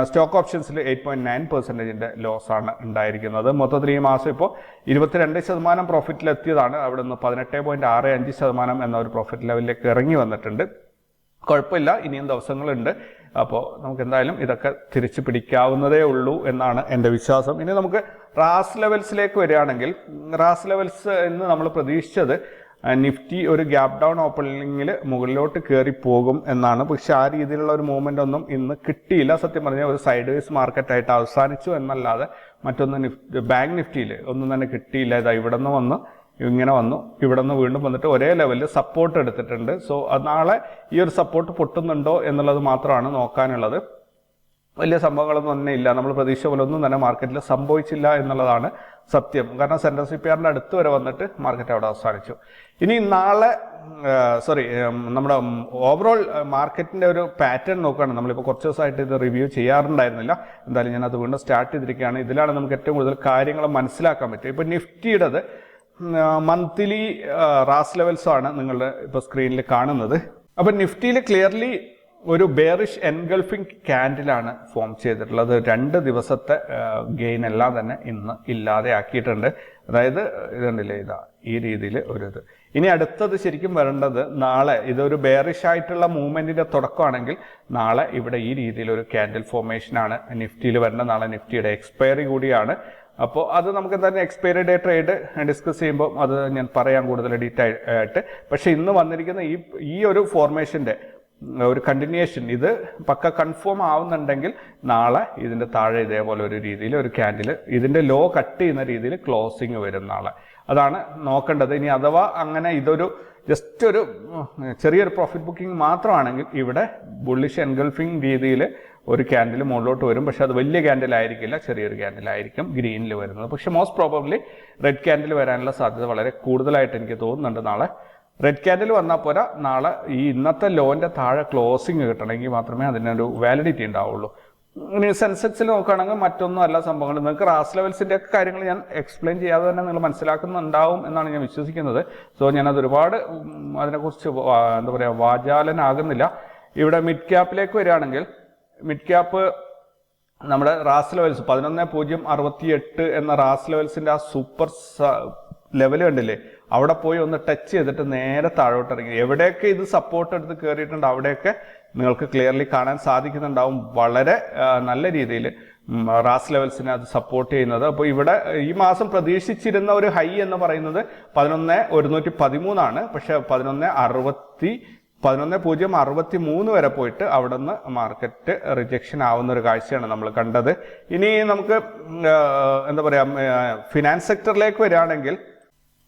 സ്റ്റോക്ക് ഓപ്ഷൻസിൽ എയ്റ്റ് പോയിന്റ് നയൻ പെർസെന്റേജിന്റെ ലോസാണ് ഉണ്ടായിരിക്കുന്നത്. മൊത്തത്തിൽ ഈ മാസം ഇപ്പോൾ ഇരുപത്തിരണ്ട് ശതമാനം പ്രോഫിറ്റിലെത്തിയതാണ് അവിടെ നിന്ന് പതിനെട്ട് പോയിന്റ് ആറ് അഞ്ച് ശതമാനം എന്ന ഒരു പ്രോഫിറ്റ് ലെവലിലേക്ക് ഇറങ്ങി വന്നിട്ടുണ്ട്. കുഴപ്പമില്ല ഇനിയും ദിവസങ്ങളുണ്ട്. അപ്പോൾ നമുക്ക് എന്തായാലും ഇതൊക്കെ തിരിച്ചു പിടിക്കാവുന്നതേ ഉള്ളൂ എന്നാണ് എന്റെ വിശ്വാസം. ഇനി നമുക്ക് റാസ് ലെവൽസിലേക്ക് വരികയാണെങ്കിൽ റാസ് ലെവൽസ് എന്ന് നമ്മൾ പ്രതീക്ഷിച്ചത് നിഫ്റ്റി ഒരു ഗ്യാപ് ഡൗൺ ഓപ്പണിങ്ങിൽ മുകളിലോട്ട് കയറി പോകും എന്നാണ്. പക്ഷെ ആ രീതിയിലുള്ള ഒരു മൂവ്മെന്റ് ഒന്നും ഇന്ന് കിട്ടിയില്ല. സത്യം പറഞ്ഞാൽ ഒരു സൈഡ് വേസ് മാർക്കറ്റായിട്ട് അവസാനിച്ചു എന്നല്ലാതെ മറ്റൊന്ന് നിഫ്റ്റി ബാങ്ക് നിഫ്റ്റിയിൽ ഒന്നും തന്നെ കിട്ടിയില്ല. ഇതാ ഇവിടെ നിന്ന് വന്ന് ഇങ്ങനെ വന്നു ഇവിടെ നിന്ന് വീണ്ടും വന്നിട്ട് ഒരേ ലെവലിൽ സപ്പോർട്ട് എടുത്തിട്ടുണ്ട്. സോ നാളെ ഈ ഒരു സപ്പോർട്ട് പൊട്ടുന്നുണ്ടോ എന്നുള്ളത് മാത്രമാണ് നോക്കാനുള്ളത്. വലിയ സംഭവങ്ങളൊന്നും തന്നെ ഇല്ല. നമ്മൾ പ്രതീക്ഷ പോലെ ഒന്നും തന്നെ മാർക്കറ്റിൽ സംഭവിച്ചില്ല എന്നുള്ളതാണ് സത്യം. കാരണം സെൻട്രൽ സി പി ആറിന്റെ അടുത്ത് വരെ വന്നിട്ട് മാർക്കറ്റ് അവിടെ അവസാനിച്ചു. ഇനി നാളെ സോറി നമ്മുടെ ഓവറോൾ മാർക്കറ്റിന്റെ ഒരു പാറ്റേൺ നോക്കുകയാണ് നമ്മളിപ്പോൾ കുറച്ച് ദിവസമായിട്ട് ഇത് റിവ്യൂ ചെയ്യാറുണ്ടായിരുന്നില്ല. എന്തായാലും ഞാനത് വീണ്ടും സ്റ്റാർട്ട് ചെയ്തിരിക്കുകയാണ്. ഇതിലാണ് നമുക്ക് ഏറ്റവും കൂടുതൽ കാര്യങ്ങൾ മനസ്സിലാക്കാൻ പറ്റും ഇപ്പോൾ നിഫ്റ്റിയുടേത് മന്ത്ലി റാസ് ലെവൽസാണ് നിങ്ങളുടെ ഇപ്പോൾ സ്ക്രീനിൽ കാണുന്നത്. അപ്പോൾ നിഫ്റ്റിയിൽ ക്ലിയർലി ഒരു ബെയറിഷ് എൻഗൾഫിംഗ് ക്യാൻഡിലാണ് ഫോം ചെയ്തിട്ടുള്ളത്. രണ്ട് ദിവസത്തെ ഗെയിൻ എല്ലാം തന്നെ ഇന്ന് ഇല്ലാതെ ആക്കിയിട്ടുണ്ട് അതായത് ഇതുണ്ടല്ലേ ഇതാ ഈ രീതിയിൽ ഒരു ഇത്. ഇനി അടുത്തത് ശരിക്കും വരേണ്ടത് നാളെ ഇതൊരു ബെയറിഷ് ആയിട്ടുള്ള മൂവ്മെന്റിന്റെ തുടക്കമാണെങ്കിൽ നാളെ ഇവിടെ ഈ രീതിയിൽ ഒരു ക്യാൻഡിൽ ഫോർമേഷനാണ് നിഫ്റ്റിയിൽ വരേണ്ടത് നാളെ നിഫ്റ്റിയുടെ എക്സ്പയറി കൂടിയാണ്. അപ്പോൾ അത് നമുക്ക് എന്തായാലും എക്സ്പയറി ഡേ ട്രേഡ് ഡിസ്കസ് ചെയ്യുമ്പോൾ അത് ഞാൻ പറയാം കൂടുതൽ ഡീറ്റെയിൽ ആയിട്ട്. പക്ഷേ ഇന്ന് വന്നിരിക്കുന്ന ഈ ഈ ഒരു ഫോർമേഷന്റെ ഒരു കണ്ടിന്യൂഷൻ ഇത് പക്ക കൺഫേം ആവുന്നുണ്ടെങ്കിൽ നാളെ ഇതിന്റെ താഴെ ഇതേപോലെ ഒരു രീതിയിൽ ഒരു ക്യാൻഡിൽ ഇതിന്റെ ലോ കട്ട് ചെയ്യുന്ന രീതിയിൽ ക്ലോസിങ് വരും നാളെ. അതാണ് നോക്കേണ്ടത്. ഇനി അഥവാ അങ്ങനെ ഇതൊരു ജസ്റ്റ് ഒരു ചെറിയൊരു പ്രോഫിറ്റ് ബുക്കിംഗ് മാത്രമാണെങ്കിൽ ഇവിടെ ബുള്ളിഷ് എൻഗൾഫിംഗ് രീതിയിൽ ഒരു ക്യാൻഡിൽ മുകളിലോട്ട് വരും. പക്ഷെ അത് വലിയ ക്യാൻഡിൽ ആയിരിക്കില്ല ചെറിയൊരു ക്യാൻഡിൽ ആയിരിക്കും ഗ്രീനിൽ വരുന്നത്. പക്ഷെ മോസ്റ്റ് പ്രോബബ്ലി റെഡ് ക്യാൻഡിൽ വരാനുള്ള സാധ്യത വളരെ കൂടുതലായിട്ട് എനിക്ക് തോന്നുന്നുണ്ട് നാളെ. റെഡ് ക്യാൻഡിൽ വന്നാൽ പോരാ നാളെ ഈ ഇന്നത്തെ ലോന്റെ താഴെ ക്ലോസിങ് കിട്ടണമെങ്കിൽ മാത്രമേ അതിനൊരു വാലിഡിറ്റി ഉണ്ടാവുള്ളൂ. ഇനി സെൻസെക്സിൽ നോക്കുകയാണെങ്കിൽ മറ്റൊന്നും അല്ല സംഭവങ്ങൾ. നിങ്ങൾക്ക് റാസ് ലെവൽസിന്റെ ഒക്കെ കാര്യങ്ങൾ ഞാൻ എക്സ്പ്ലെയിൻ ചെയ്യാതെ തന്നെ നിങ്ങൾ മനസ്സിലാക്കുന്നുണ്ടാവും എന്നാണ് ഞാൻ വിശ്വസിക്കുന്നത്. സോ ഞാനത് ഒരുപാട് അതിനെക്കുറിച്ച് എന്താ പറയുക വാചാലനാകുന്നില്ല. ഇവിടെ മിഡ് ക്യാപ്പിലേക്ക് വരികയാണെങ്കിൽ മിഡ് ക്യാപ്പ് നമ്മുടെ റാസ് ലെവൽസ് പതിനൊന്ന് പൂജ്യം അറുപത്തി എട്ട് എന്ന റാസ് ലെവൽസിന്റെ ആ സൂപ്പർ ലെവൽ കണ്ടില്ലേ? അവിടെ പോയി ഒന്ന് ടച്ച് ചെയ്തിട്ട് നേരെ താഴോട്ട് ഇറങ്ങി. എവിടെയൊക്കെ ഇത് സപ്പോർട്ട് എടുത്ത് കയറിയിട്ടുണ്ട് അവിടെയൊക്കെ നിങ്ങൾക്ക് ക്ലിയർലി കാണാൻ സാധിക്കുന്നുണ്ടാവും. വളരെ നല്ല രീതിയിൽ റാസ് ലെവൽസിനെ അത് സപ്പോർട്ട് ചെയ്യുന്നത്. അപ്പോൾ ഇവിടെ ഈ മാസം പ്രതീക്ഷിച്ചിരുന്ന ഒരു ഹൈ എന്ന് പറയുന്നത് പതിനൊന്ന് ഒരുന്നൂറ്റി പതിമൂന്നാണ് പക്ഷെ പതിനൊന്ന് അറുപത്തി പതിനൊന്ന് പൂജ്യം അറുപത്തി മൂന്ന് വരെ പോയിട്ട് അവിടെ നിന്ന് മാർക്കറ്റ് റിജക്ഷൻ ആവുന്ന ഒരു കാഴ്ചയാണ് നമ്മൾ കണ്ടത്. ഇനി നമുക്ക് എന്താ പറയുക ഫിനാൻസ് സെക്ടറിലേക്ക് വരികയാണെങ്കിൽ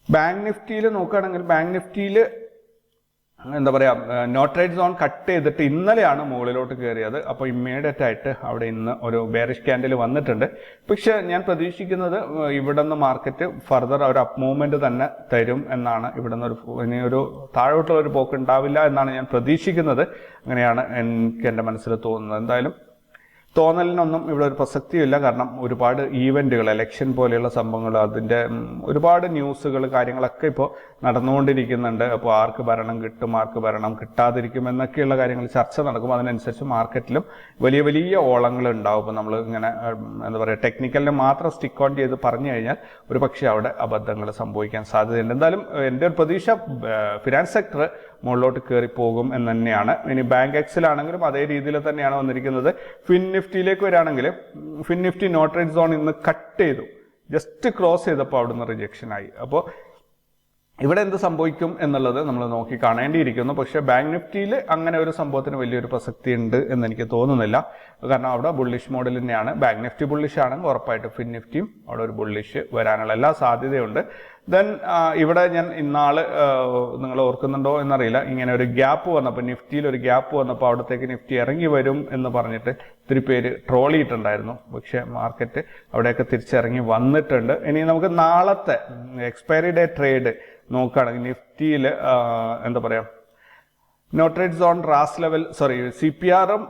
ബാങ്ക് നിഫ്റ്റിയിൽ നോക്കുകയാണെങ്കിൽ ബാങ്ക് നിഫ്റ്റിയിൽ എന്താ പറയുക നോട്ടറേറ്റ് സോൺ കട്ട് ചെയ്തിട്ട് ഇന്നലെയാണ് മുകളിലോട്ട് കയറിയത്. അപ്പോൾ ഇമ്മീഡിയറ്റ് ആയിട്ട് അവിടെ ഇന്ന് ഒരു ബെയറിഷ് ക്യാൻഡിൽ വന്നിട്ടുണ്ട്. പക്ഷേ ഞാൻ പ്രതീക്ഷിക്കുന്നത് ഇവിടെ നിന്ന് മാർക്കറ്റ് ഫർദർ ഒരു അപ്പ് മൂവ്മെന്റ് തന്നെ തരും എന്നാണ് ഇവിടെ നിന്ന് ഒരു ഇനി ഒരു താഴോട്ടുള്ള ഒരു പോക്ക് ഉണ്ടാവില്ല എന്നാണ് ഞാൻ പ്രതീക്ഷിക്കുന്നത്. അങ്ങനെയാണ് എനിക്ക് എന്റെ മനസ്സിൽ തോന്നുന്നത്. എന്തായാലും തോന്നലിനൊന്നും ഇവിടെ ഒരു പ്രസക്തിയില്ല. കാരണം ഒരുപാട് ഈവന്റുകൾ എലക്ഷൻ പോലെയുള്ള സംഭവങ്ങൾ അതിന്റെ ഒരുപാട് ന്യൂസുകൾ കാര്യങ്ങളൊക്കെ ഇപ്പോൾ നടന്നുകൊണ്ടിരിക്കുന്നുണ്ട്. അപ്പോൾ ആർക്ക് ഭരണം കിട്ടും ആർക്ക് ഭരണം കിട്ടാതിരിക്കും എന്നൊക്കെയുള്ള കാര്യങ്ങൾ ചർച്ച നടക്കും. അതിനനുസരിച്ച് മാർക്കറ്റിലും വലിയ വലിയ ഓളങ്ങൾ ഉണ്ടാവും. ഇപ്പോൾ നമ്മൾ ഇങ്ങനെ എന്താ പറയുക ടെക്നിക്കലിനെ മാത്രം സ്റ്റിക്ക് ഓൺ ചെയ്ത് പറഞ്ഞു കഴിഞ്ഞാൽ ഒരു പക്ഷേ അവിടെ അബദ്ധങ്ങൾ സംഭവിക്കാൻ സാധ്യതയുണ്ട്. എന്തായാലും എന്റെ ഒരു പ്രതീക്ഷ ഫിനാൻസ് സെക്ടർ മുകളിലോട്ട് കയറി പോകും എന്ന് തന്നെയാണ്. ഇനി ബാങ്ക് എക്സിലാണെങ്കിലും അതേ രീതിയിൽ തന്നെയാണ് വന്നിരിക്കുന്നത്. ഫിൻ നിഫ്റ്റിയിലേക്ക് വരികയാണെങ്കിൽ Fin Nifty no trade zone ഇന്ന് കട്ട് ചെയ്തു. ജസ്റ്റ് ക്രോസ് ചെയ്തപ്പോൾ അവിടുന്ന് റിജക്ഷൻ ആയി. അപ്പോൾ ഇവിടെ എന്ത് സംഭവിക്കും എന്നുള്ളത് നമ്മൾ നോക്കി കാണേണ്ടിയിരിക്കുന്നു. പക്ഷേ ബാങ്ക് നിഫ്റ്റിയിൽ അങ്ങനെ ഒരു സംഭവത്തിന് വലിയൊരു പ്രസക്തി ഉണ്ട് എന്ന് എനിക്ക് തോന്നുന്നില്ല. കാരണം അവിടെ ബുള്ളിഷ് മോഡൽ തന്നെയാണ്. ബാങ്ക് നിഫ്റ്റി ബുള്ളിഷ് ആണെങ്കിൽ ഉറപ്പായിട്ടും ഫിൻ നിഫ്റ്റിയും അവിടെ ഒരു ബുള്ളിഷ് വരാനുള്ള എല്ലാ സാധ്യതയുണ്ട്. ദെൻ ഇവിടെ ഞാൻ ഇന്നാൾ നിങ്ങൾ ഓർക്കുന്നുണ്ടോ എന്നറിയില്ല. ഇങ്ങനെ ഒരു ഗ്യാപ്പ് വന്നപ്പോൾ നിഫ്റ്റിയിൽ ഒരു ഗ്യാപ്പ് വന്നപ്പോൾ അവിടത്തേക്ക് നിഫ്റ്റി ഇറങ്ങി വരും എന്ന് പറഞ്ഞിട്ട് ഒത്തിരി പേര് ട്രോൾ ചെയ്തിട്ടുണ്ടായിരുന്നു. പക്ഷേ മാർക്കറ്റ് അവിടെയൊക്കെ തിരിച്ചിറങ്ങി വന്നിട്ടുണ്ട്. ഇനി നമുക്ക് നാളത്തെ എക്സ്പയറി ഡേ ട്രേഡ് നോക്കുകയാണെങ്കിൽ നിഫ്റ്റിയിൽ എന്താ പറയുക നോട്രേറ്റ് സോൺ റാസ് ലെവൽ സോറി സി പി ആറും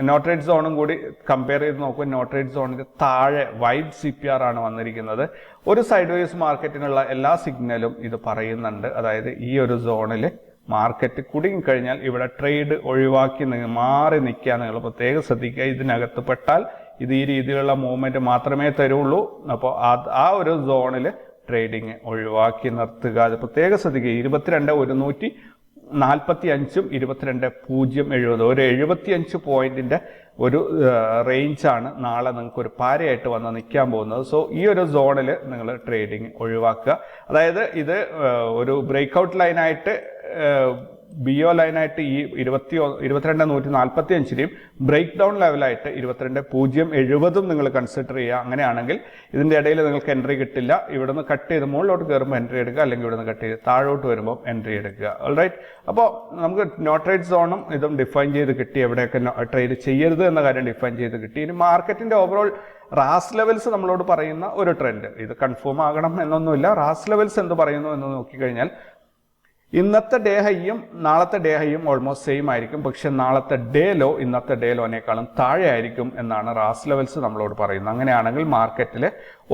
നോട്രേറ്റ് സോണും കൂടി കമ്പയർ ചെയ്ത് നോക്കുമ്പോൾ നോട്ട്രേറ്റ് സോണിന്റെ താഴെ വൈഡ് സി പി ആർ ആണ് വന്നിരിക്കുന്നത്. ഒരു സൈഡ് വൈസ് മാർക്കറ്റിനുള്ള എല്ലാ സിഗ്നലും ഇത് പറയുന്നുണ്ട്. അതായത് ഈ ഒരു സോണിൽ മാർക്കറ്റ് കുടുങ്ങിക്കഴിഞ്ഞാൽ ഇവിടെ ട്രേഡ് ഒഴിവാക്കി മാറി നിൽക്കുക നിങ്ങൾ പ്രത്യേകം ശ്രദ്ധിക്കുക. ഇതിനകത്ത് പെട്ടാൽ ഇത് ഈ രീതിയിലുള്ള മൂവ്മെന്റ് മാത്രമേ തരുള്ളൂ. അപ്പോൾ ആ ഒരു സോണിൽ ട്രേഡിങ് ഒഴിവാക്കി നിർത്തുക. അത് പ്രത്യേകം ശ്രദ്ധിക്കുക. ഇരുപത്തിരണ്ട് ഒരുന്നൂറ്റി നാൽപ്പത്തി അഞ്ചും ഇരുപത്തിരണ്ട് പൂജ്യം എഴുപത്. ഒരു എഴുപത്തി അഞ്ച് പോയിന്റിന്റെ ഒരു റേഞ്ചാണ് നാളെ നിങ്ങൾക്ക് ഒരു പാരയായിട്ട് വന്ന് നിൽക്കാൻ പോകുന്നത്. സോ ഈ ഒരു സോണിൽ നിങ്ങൾ ട്രേഡിംഗ് ഒഴിവാക്കുക. അതായത് ഇത് ഒരു ബ്രേക്ക്ഔട്ട് ലൈനായിട്ട് ബി ഒ ലൈനായിട്ട് ഈ ഇരുപത്തി ഇരുപത്തിരണ്ട് നൂറ്റി നാൽപ്പത്തി അഞ്ചിനെയും ബ്രേക്ക് ഡൗൺ ലെവലായിട്ട് ഇരുപത്തിരണ്ട് പൂജ്യം എഴുപതും നിങ്ങൾ കൺസിഡർ ചെയ്യുക. അങ്ങനെയാണെങ്കിൽ ഇതിന്റെ ഇടയിൽ നിങ്ങൾക്ക് എൻട്രി കിട്ടില്ല. ഇവിടുന്ന് കട്ട് ചെയ്ത് മുകളിലോട്ട് കയറുമ്പോൾ എൻട്രി എടുക്കുക. അല്ലെങ്കിൽ ഇവിടുന്ന് കട്ട് ചെയ്ത് താഴോട്ട് വരുമ്പോൾ എൻട്രി എടുക്കുക. ഓൾറൈറ്റ് അപ്പോൾ നമുക്ക് നോട്ടറേറ്റ് സോണും ഇതും ഡിഫൈൻ ചെയ്ത് കിട്ടി. എവിടെയൊക്കെ ട്രേഡ് ചെയ്യരുത് എന്ന കാര്യം ഡിഫൈൻ ചെയ്ത് കിട്ടി. ഇനി മാർക്കറ്റിന്റെ ഓവറോൾ റാസ് ലെവൽസ് നമ്മളോട് പറയുന്ന ഒരു ട്രെൻഡ് ഇത് കൺഫേം ആകണം എന്നൊന്നുമില്ല. റാസ് ലെവൽസ് എന്ത് പറയുന്നു എന്ന് നോക്കിക്കഴിഞ്ഞാൽ ഇന്നത്തെ ഡേ ഹൈയും നാളത്തെ ഡേ ഹൈയും ഓൾമോസ്റ്റ് സെയിം ആയിരിക്കും. പക്ഷെ നാളത്തെ ഡേ ലോ ഇന്നത്തെ ഡേ ലോനേക്കാളും താഴെ ആയിരിക്കും എന്നാണ് റാസ് ലെവൽസ് നമ്മളോട് പറയുന്നത്. അങ്ങനെയാണെങ്കിൽ മാർക്കറ്റിൽ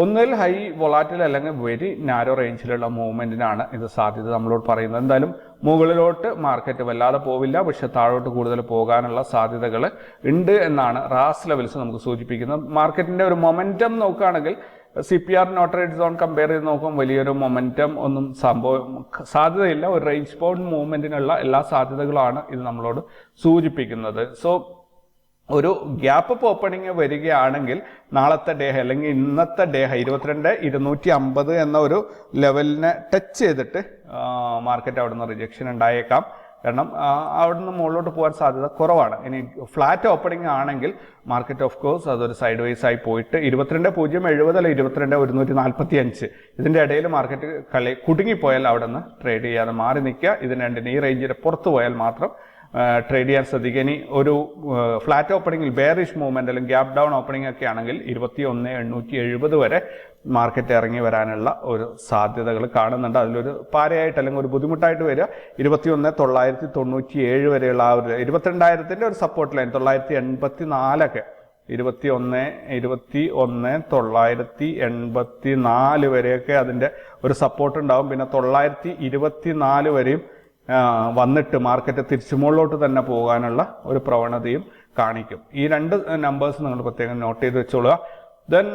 ഒന്നിൽ ഹൈ വൊളാറ്റിൽ അല്ലെങ്കിൽ വെരി നാരോ റേഞ്ചിലുള്ള മൂവ്മെന്റിനാണ് ഇത് സാധ്യത നമ്മളോട് പറയുന്നത്. എന്തായാലും മുകളിലോട്ട് മാർക്കറ്റ് വല്ലാതെ പോവില്ല. പക്ഷെ താഴോട്ട് കൂടുതൽ പോകാനുള്ള സാധ്യതകൾ ഉണ്ട് എന്നാണ് റാസ് ലെവൽസ് നമുക്ക് സൂചിപ്പിക്കുന്നത്. മാർക്കറ്റിന്റെ ഒരു മൊമെന്റം നോക്കുകയാണെങ്കിൽ C P R no trade zone compare ചെയ്ത് നോക്കുമ്പോൾ വലിയൊരു മൊമെന്റം ഒന്നും സംഭവം സാധ്യതയില്ല. ഒരു റേഞ്ച് ബൗണ്ട് മൂവ്മെന്റിനുള്ള എല്ലാ സാധ്യതകളാണ് ഇത് നമ്മളോട് സൂചിപ്പിക്കുന്നത്. സോ ഒരു ഗ്യാപ്പ് ഓപ്പണിങ് വരികയാണെങ്കിൽ നാളത്തെ ഡേ അല്ലെങ്കിൽ ഇന്നത്തെ ഡേ ഇരുപത്തിരണ്ട് ഇരുന്നൂറ്റി അമ്പത് എന്ന ഒരു ലെവലിനെ ടച്ച് ചെയ്തിട്ട് മാർക്കറ്റ് അവിടുന്ന് റിജക്ഷൻ ഉണ്ടായേക്കാം. കാരണം അവിടെ അവിടുന്ന് മുകളിലോട്ട് പോകാൻ സാധ്യത കുറവാണ്. ഇനി ഫ്ലാറ്റ് ഓപ്പണിംഗ് ആണെങ്കിൽ മാർക്കറ്റ് ഓഫ് കോഴ്സ് അതൊരു സൈഡ് വൈസ് ആയി പോയിട്ട് ഇരുപത്തിരണ്ട് പൂജ്യം എഴുപത് അല്ല ഇരുപത്തിരണ്ട് ഒരുന്നൂറ്റി നാൽപ്പത്തി അഞ്ച് ഇതിന്റെ ഇടയിൽ മാർക്കറ്റ് കളി കുടുങ്ങിപ്പോയാൽ അവിടെ നിന്ന് ട്രേഡ് ചെയ്യാതെ മാറി നിൽക്കുക. ഇതിന് രണ്ടിന് ഈ റേഞ്ചിന് പുറത്ത് പോയാൽ മാത്രം ട്രേഡ് ചെയ്യാൻ ശ്രദ്ധിക്കുക. ഇനി ഒരു ഫ്ലാറ്റ് ഓപ്പണിംഗിൽ ബെയറിഷ് മൂവ്മെന്റ് അല്ലെങ്കിൽ ഗ്യാപ് ഡൗൺ ഓപ്പണിംഗ് ഒക്കെ ആണെങ്കിൽ ഇരുപത്തി ഒന്ന് എണ്ണൂറ്റി എഴുപത് വരെ മാർക്കറ്റ് ഇറങ്ങി വരാനുള്ള ഒരു സാധ്യതകൾ കാണുന്നുണ്ട്. അതിലൊരു പാരയായിട്ട് അല്ലെങ്കിൽ ഒരു ബുദ്ധിമുട്ടായിട്ട് വരിക ഇരുപത്തി ഒന്ന് തൊള്ളായിരത്തി തൊണ്ണൂറ്റി ഏഴ് വരെയുള്ള ആ ഒരു ഇരുപത്തിരണ്ടായിരത്തിന്റെ ഒരു സപ്പോർട്ട് ലൈൻ തൊള്ളായിരത്തി എൺപത്തി നാലൊക്കെ ഇരുപത്തി ഒന്ന് ഇരുപത്തി ഒന്ന് തൊള്ളായിരത്തി എൺപത്തി നാല് വരെയൊക്കെ അതിന്റെ ഒരു സപ്പോർട്ട് ഉണ്ടാവും. പിന്നെ തൊള്ളായിരത്തി ഇരുപത്തി നാല് വരെയും വന്നിട്ട് മാർക്കറ്റ് തിരിച്ചു മുകളിലോട്ട് തന്നെ പോകാനുള്ള ഒരു പ്രവണതയും കാണിക്കും. ഈ രണ്ട് നമ്പേഴ്സ് നിങ്ങൾ പ്രത്യേകം നോട്ട് ചെയ്ത് വെച്ചോളുക. ദെൻ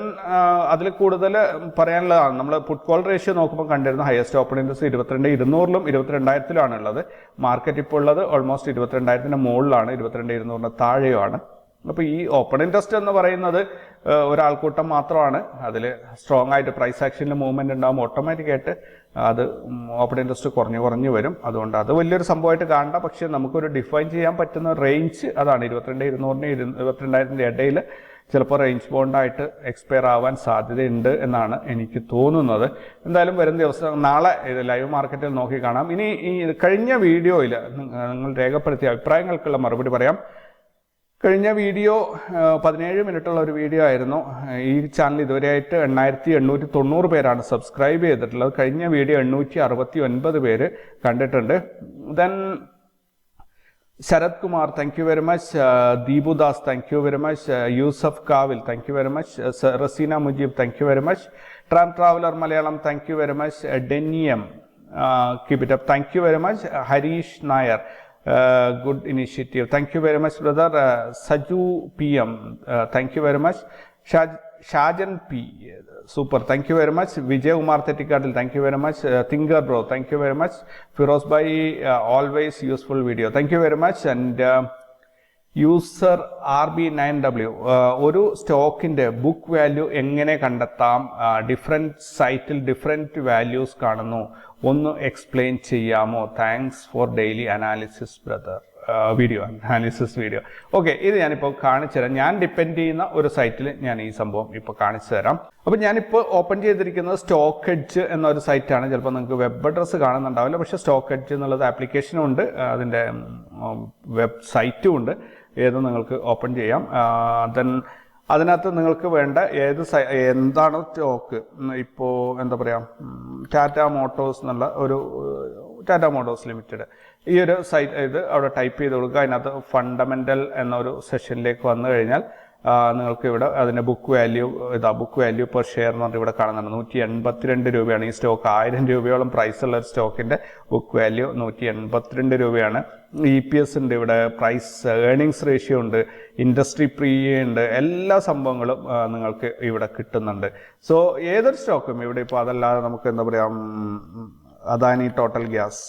അതിൽ കൂടുതൽ പറയാനുള്ളതാണ് നമ്മൾ കോൾ റേഷ്യോ നോക്കുമ്പോൾ കണ്ടിരുന്ന ഹയസ്റ്റ് ഓപ്പൺ ഇൻട്രസ്റ്റ് ഇരുപത്തിരണ്ട് ഇരുന്നൂറിലും ഇരുപത്തിരണ്ടായിരത്തിലാണ് ഉള്ളത് മാർക്കറ്റ് ഇപ്പോൾ ഉള്ളത് ഓൾമോസ്റ്റ് ഇരുപത്തിരണ്ടായിരത്തിന്റെ മുകളിലാണ് ഇരുപത്തിരണ്ട് ഇരുന്നൂറിന് താഴെയുമാണ്. അപ്പോൾ ഈ ഓപ്പൺ ഇൻട്രസ്റ്റ് എന്ന് പറയുന്നത് ഒരാൾക്കൂട്ടം മാത്രമാണ്. അതിൽ സ്ട്രോങ് ആയിട്ട് പ്രൈസ് ആക്ഷനിൽ മൂവ്മെന്റ് ഉണ്ടാകുമ്പോൾ ഓട്ടോമാറ്റിക്കായിട്ട് അത് ഓപ്പൺ ഇൻട്രസ്റ്റ് കുറഞ്ഞു കുറഞ്ഞു വരും. അതുകൊണ്ട് അത് വലിയൊരു സംഭവമായിട്ട് കാണണ്ട. പക്ഷേ നമുക്കൊരു ഡിഫൈൻ ചെയ്യാൻ പറ്റുന്ന റേഞ്ച് അതാണ്. ഇരുപത്തിരണ്ട് ഇരുന്നൂറിന് ഇരു ഇരുപത്തിരണ്ടായിരത്തിന്റെ ഇടയിൽ ചിലപ്പോൾ റേഞ്ച് ബോണ്ടായിട്ട് എക്സ്പയർ ആവാൻ സാധ്യതയുണ്ട് എന്നാണ് എനിക്ക് തോന്നുന്നത്. എന്തായാലും വരും ദിവസം നാളെ ഇത് ലൈവ് മാർക്കറ്റിൽ നോക്കി കാണാം. ഇനി ഈ കഴിഞ്ഞ വീഡിയോയിൽ നിങ്ങൾ രേഖപ്പെടുത്തിയ അഭിപ്രായങ്ങൾക്കുള്ള മറുപടി പറയാം. കഴിഞ്ഞ വീഡിയോ പതിനേഴ് മിനിറ്റുള്ള ഒരു വീഡിയോ ആയിരുന്നു. ഈ ചാനൽ ഇതുവരെയായിട്ട് എണ്ണായിരത്തി എണ്ണൂറ്റി തൊണ്ണൂറ് പേരാണ് സബ്സ്ക്രൈബ് ചെയ്തിട്ടുള്ളത്. കഴിഞ്ഞ വീഡിയോ എണ്ണൂറ്റി അറുപത്തി ഒൻപത് പേര് കണ്ടിട്ടുണ്ട്. Then Sarath Kumar thank you very much Deepudas thank you very much Yusuf Kavil thank you very much Raseena Mujeeb thank you very much Tram Traveller Malayalam thank you very much ഡെന്നിയം keep it up thank you very much Harish Nair good initiative thank you very much brother Saju P M thank you very much Shajan P super thank you very much Vijay Kumar Thettikkattil thank you very much thinker bro thank you very much Firoz by always useful video thank you very much and user R B nine W ഒരു സ്റ്റോക്കിന്റെ book value എങ്ങനെ കണ്ടെത്താം? Different സൈറ്റിൽ different values കാണുന്നു. ഒന്ന് explain ചെയ്യാമോ? Thanks for daily analysis brother video analysis video okay ഇത് ഞാനിപ്പോൾ കാണിച്ചു തരാം. ഞാൻ ഡിപ്പെൻഡ് ചെയ്യുന്ന ഒരു സൈറ്റിൽ ഞാൻ ഈ സംഭവം ഇപ്പോൾ കാണിച്ചു തരാം. അപ്പോൾ ഞാനിപ്പോൾ ഓപ്പൺ ചെയ്തിരിക്കുന്നത് സ്റ്റോക്ക് എഡ്ജ് എന്നൊരു സൈറ്റാണ് ചിലപ്പോൾ നിങ്ങൾക്ക് വെബ് അഡ്രസ്സ് കാണുന്നുണ്ടാവില്ല. പക്ഷേ സ്റ്റോക്ക് എഡ്ജ് എന്നുള്ളത് ആപ്ലിക്കേഷനും ഉണ്ട്. അതിന്റെ വെബ്സൈറ്റും ഉണ്ട്. ഏത് നിങ്ങൾക്ക് ഓപ്പൺ ചെയ്യാം. ദെൻ അതിനകത്ത് നിങ്ങൾക്ക് വേണ്ട ഏത് എന്താണ് സ്റ്റോക്ക് ഇപ്പോൾ എന്താ പറയുക ടാറ്റ മോട്ടോഴ്സ് എന്നുള്ള ഒരു ടാറ്റ മോട്ടോഴ്സ് ലിമിറ്റഡ് ഈ ഒരു സൈറ്റ് ഇത് അവിടെ ടൈപ്പ് ചെയ്ത് കൊടുക്കുക. അതിനകത്ത് ഫണ്ടമെന്റൽ എന്നൊരു സെഷനിലേക്ക് വന്നു കഴിഞ്ഞാൽ നിങ്ങൾക്ക് ഇവിടെ അതിന്റെ ബുക്ക് വാല്യൂ ഇതാ ബുക്ക് വാല്യൂ പെർ ഷെയർ എന്ന് പറഞ്ഞിട്ട് ഇവിടെ കാണുന്നുണ്ട്. നൂറ്റി എൺപത്തിരണ്ട് രൂപയാണ് ഈ സ്റ്റോക്ക് ആയിരം രൂപയോളം പ്രൈസ് ഉള്ള ഒരു സ്റ്റോക്കിന്റെ ബുക്ക് വാല്യൂ നൂറ്റി എൺപത്തിരണ്ട് രൂപയാണ്. ഇ പി എസ് ഉണ്ട് ഇവിടെ പ്രൈസ് ഏണിങ്സ് റേഷ്യോ ഉണ്ട് ഇൻഡസ്ട്രി പ്രീമിയം ഉണ്ട് എല്ലാ സംഭവങ്ങളും നിങ്ങൾക്ക് ഇവിടെ കിട്ടുന്നുണ്ട്. സോ ഏതൊരു സ്റ്റോക്കും ഇവിടെ ഇപ്പോൾ അതല്ലാതെ നമുക്ക് എന്താ പറയുക അദാനി ടോട്ടൽ ഗ്യാസ്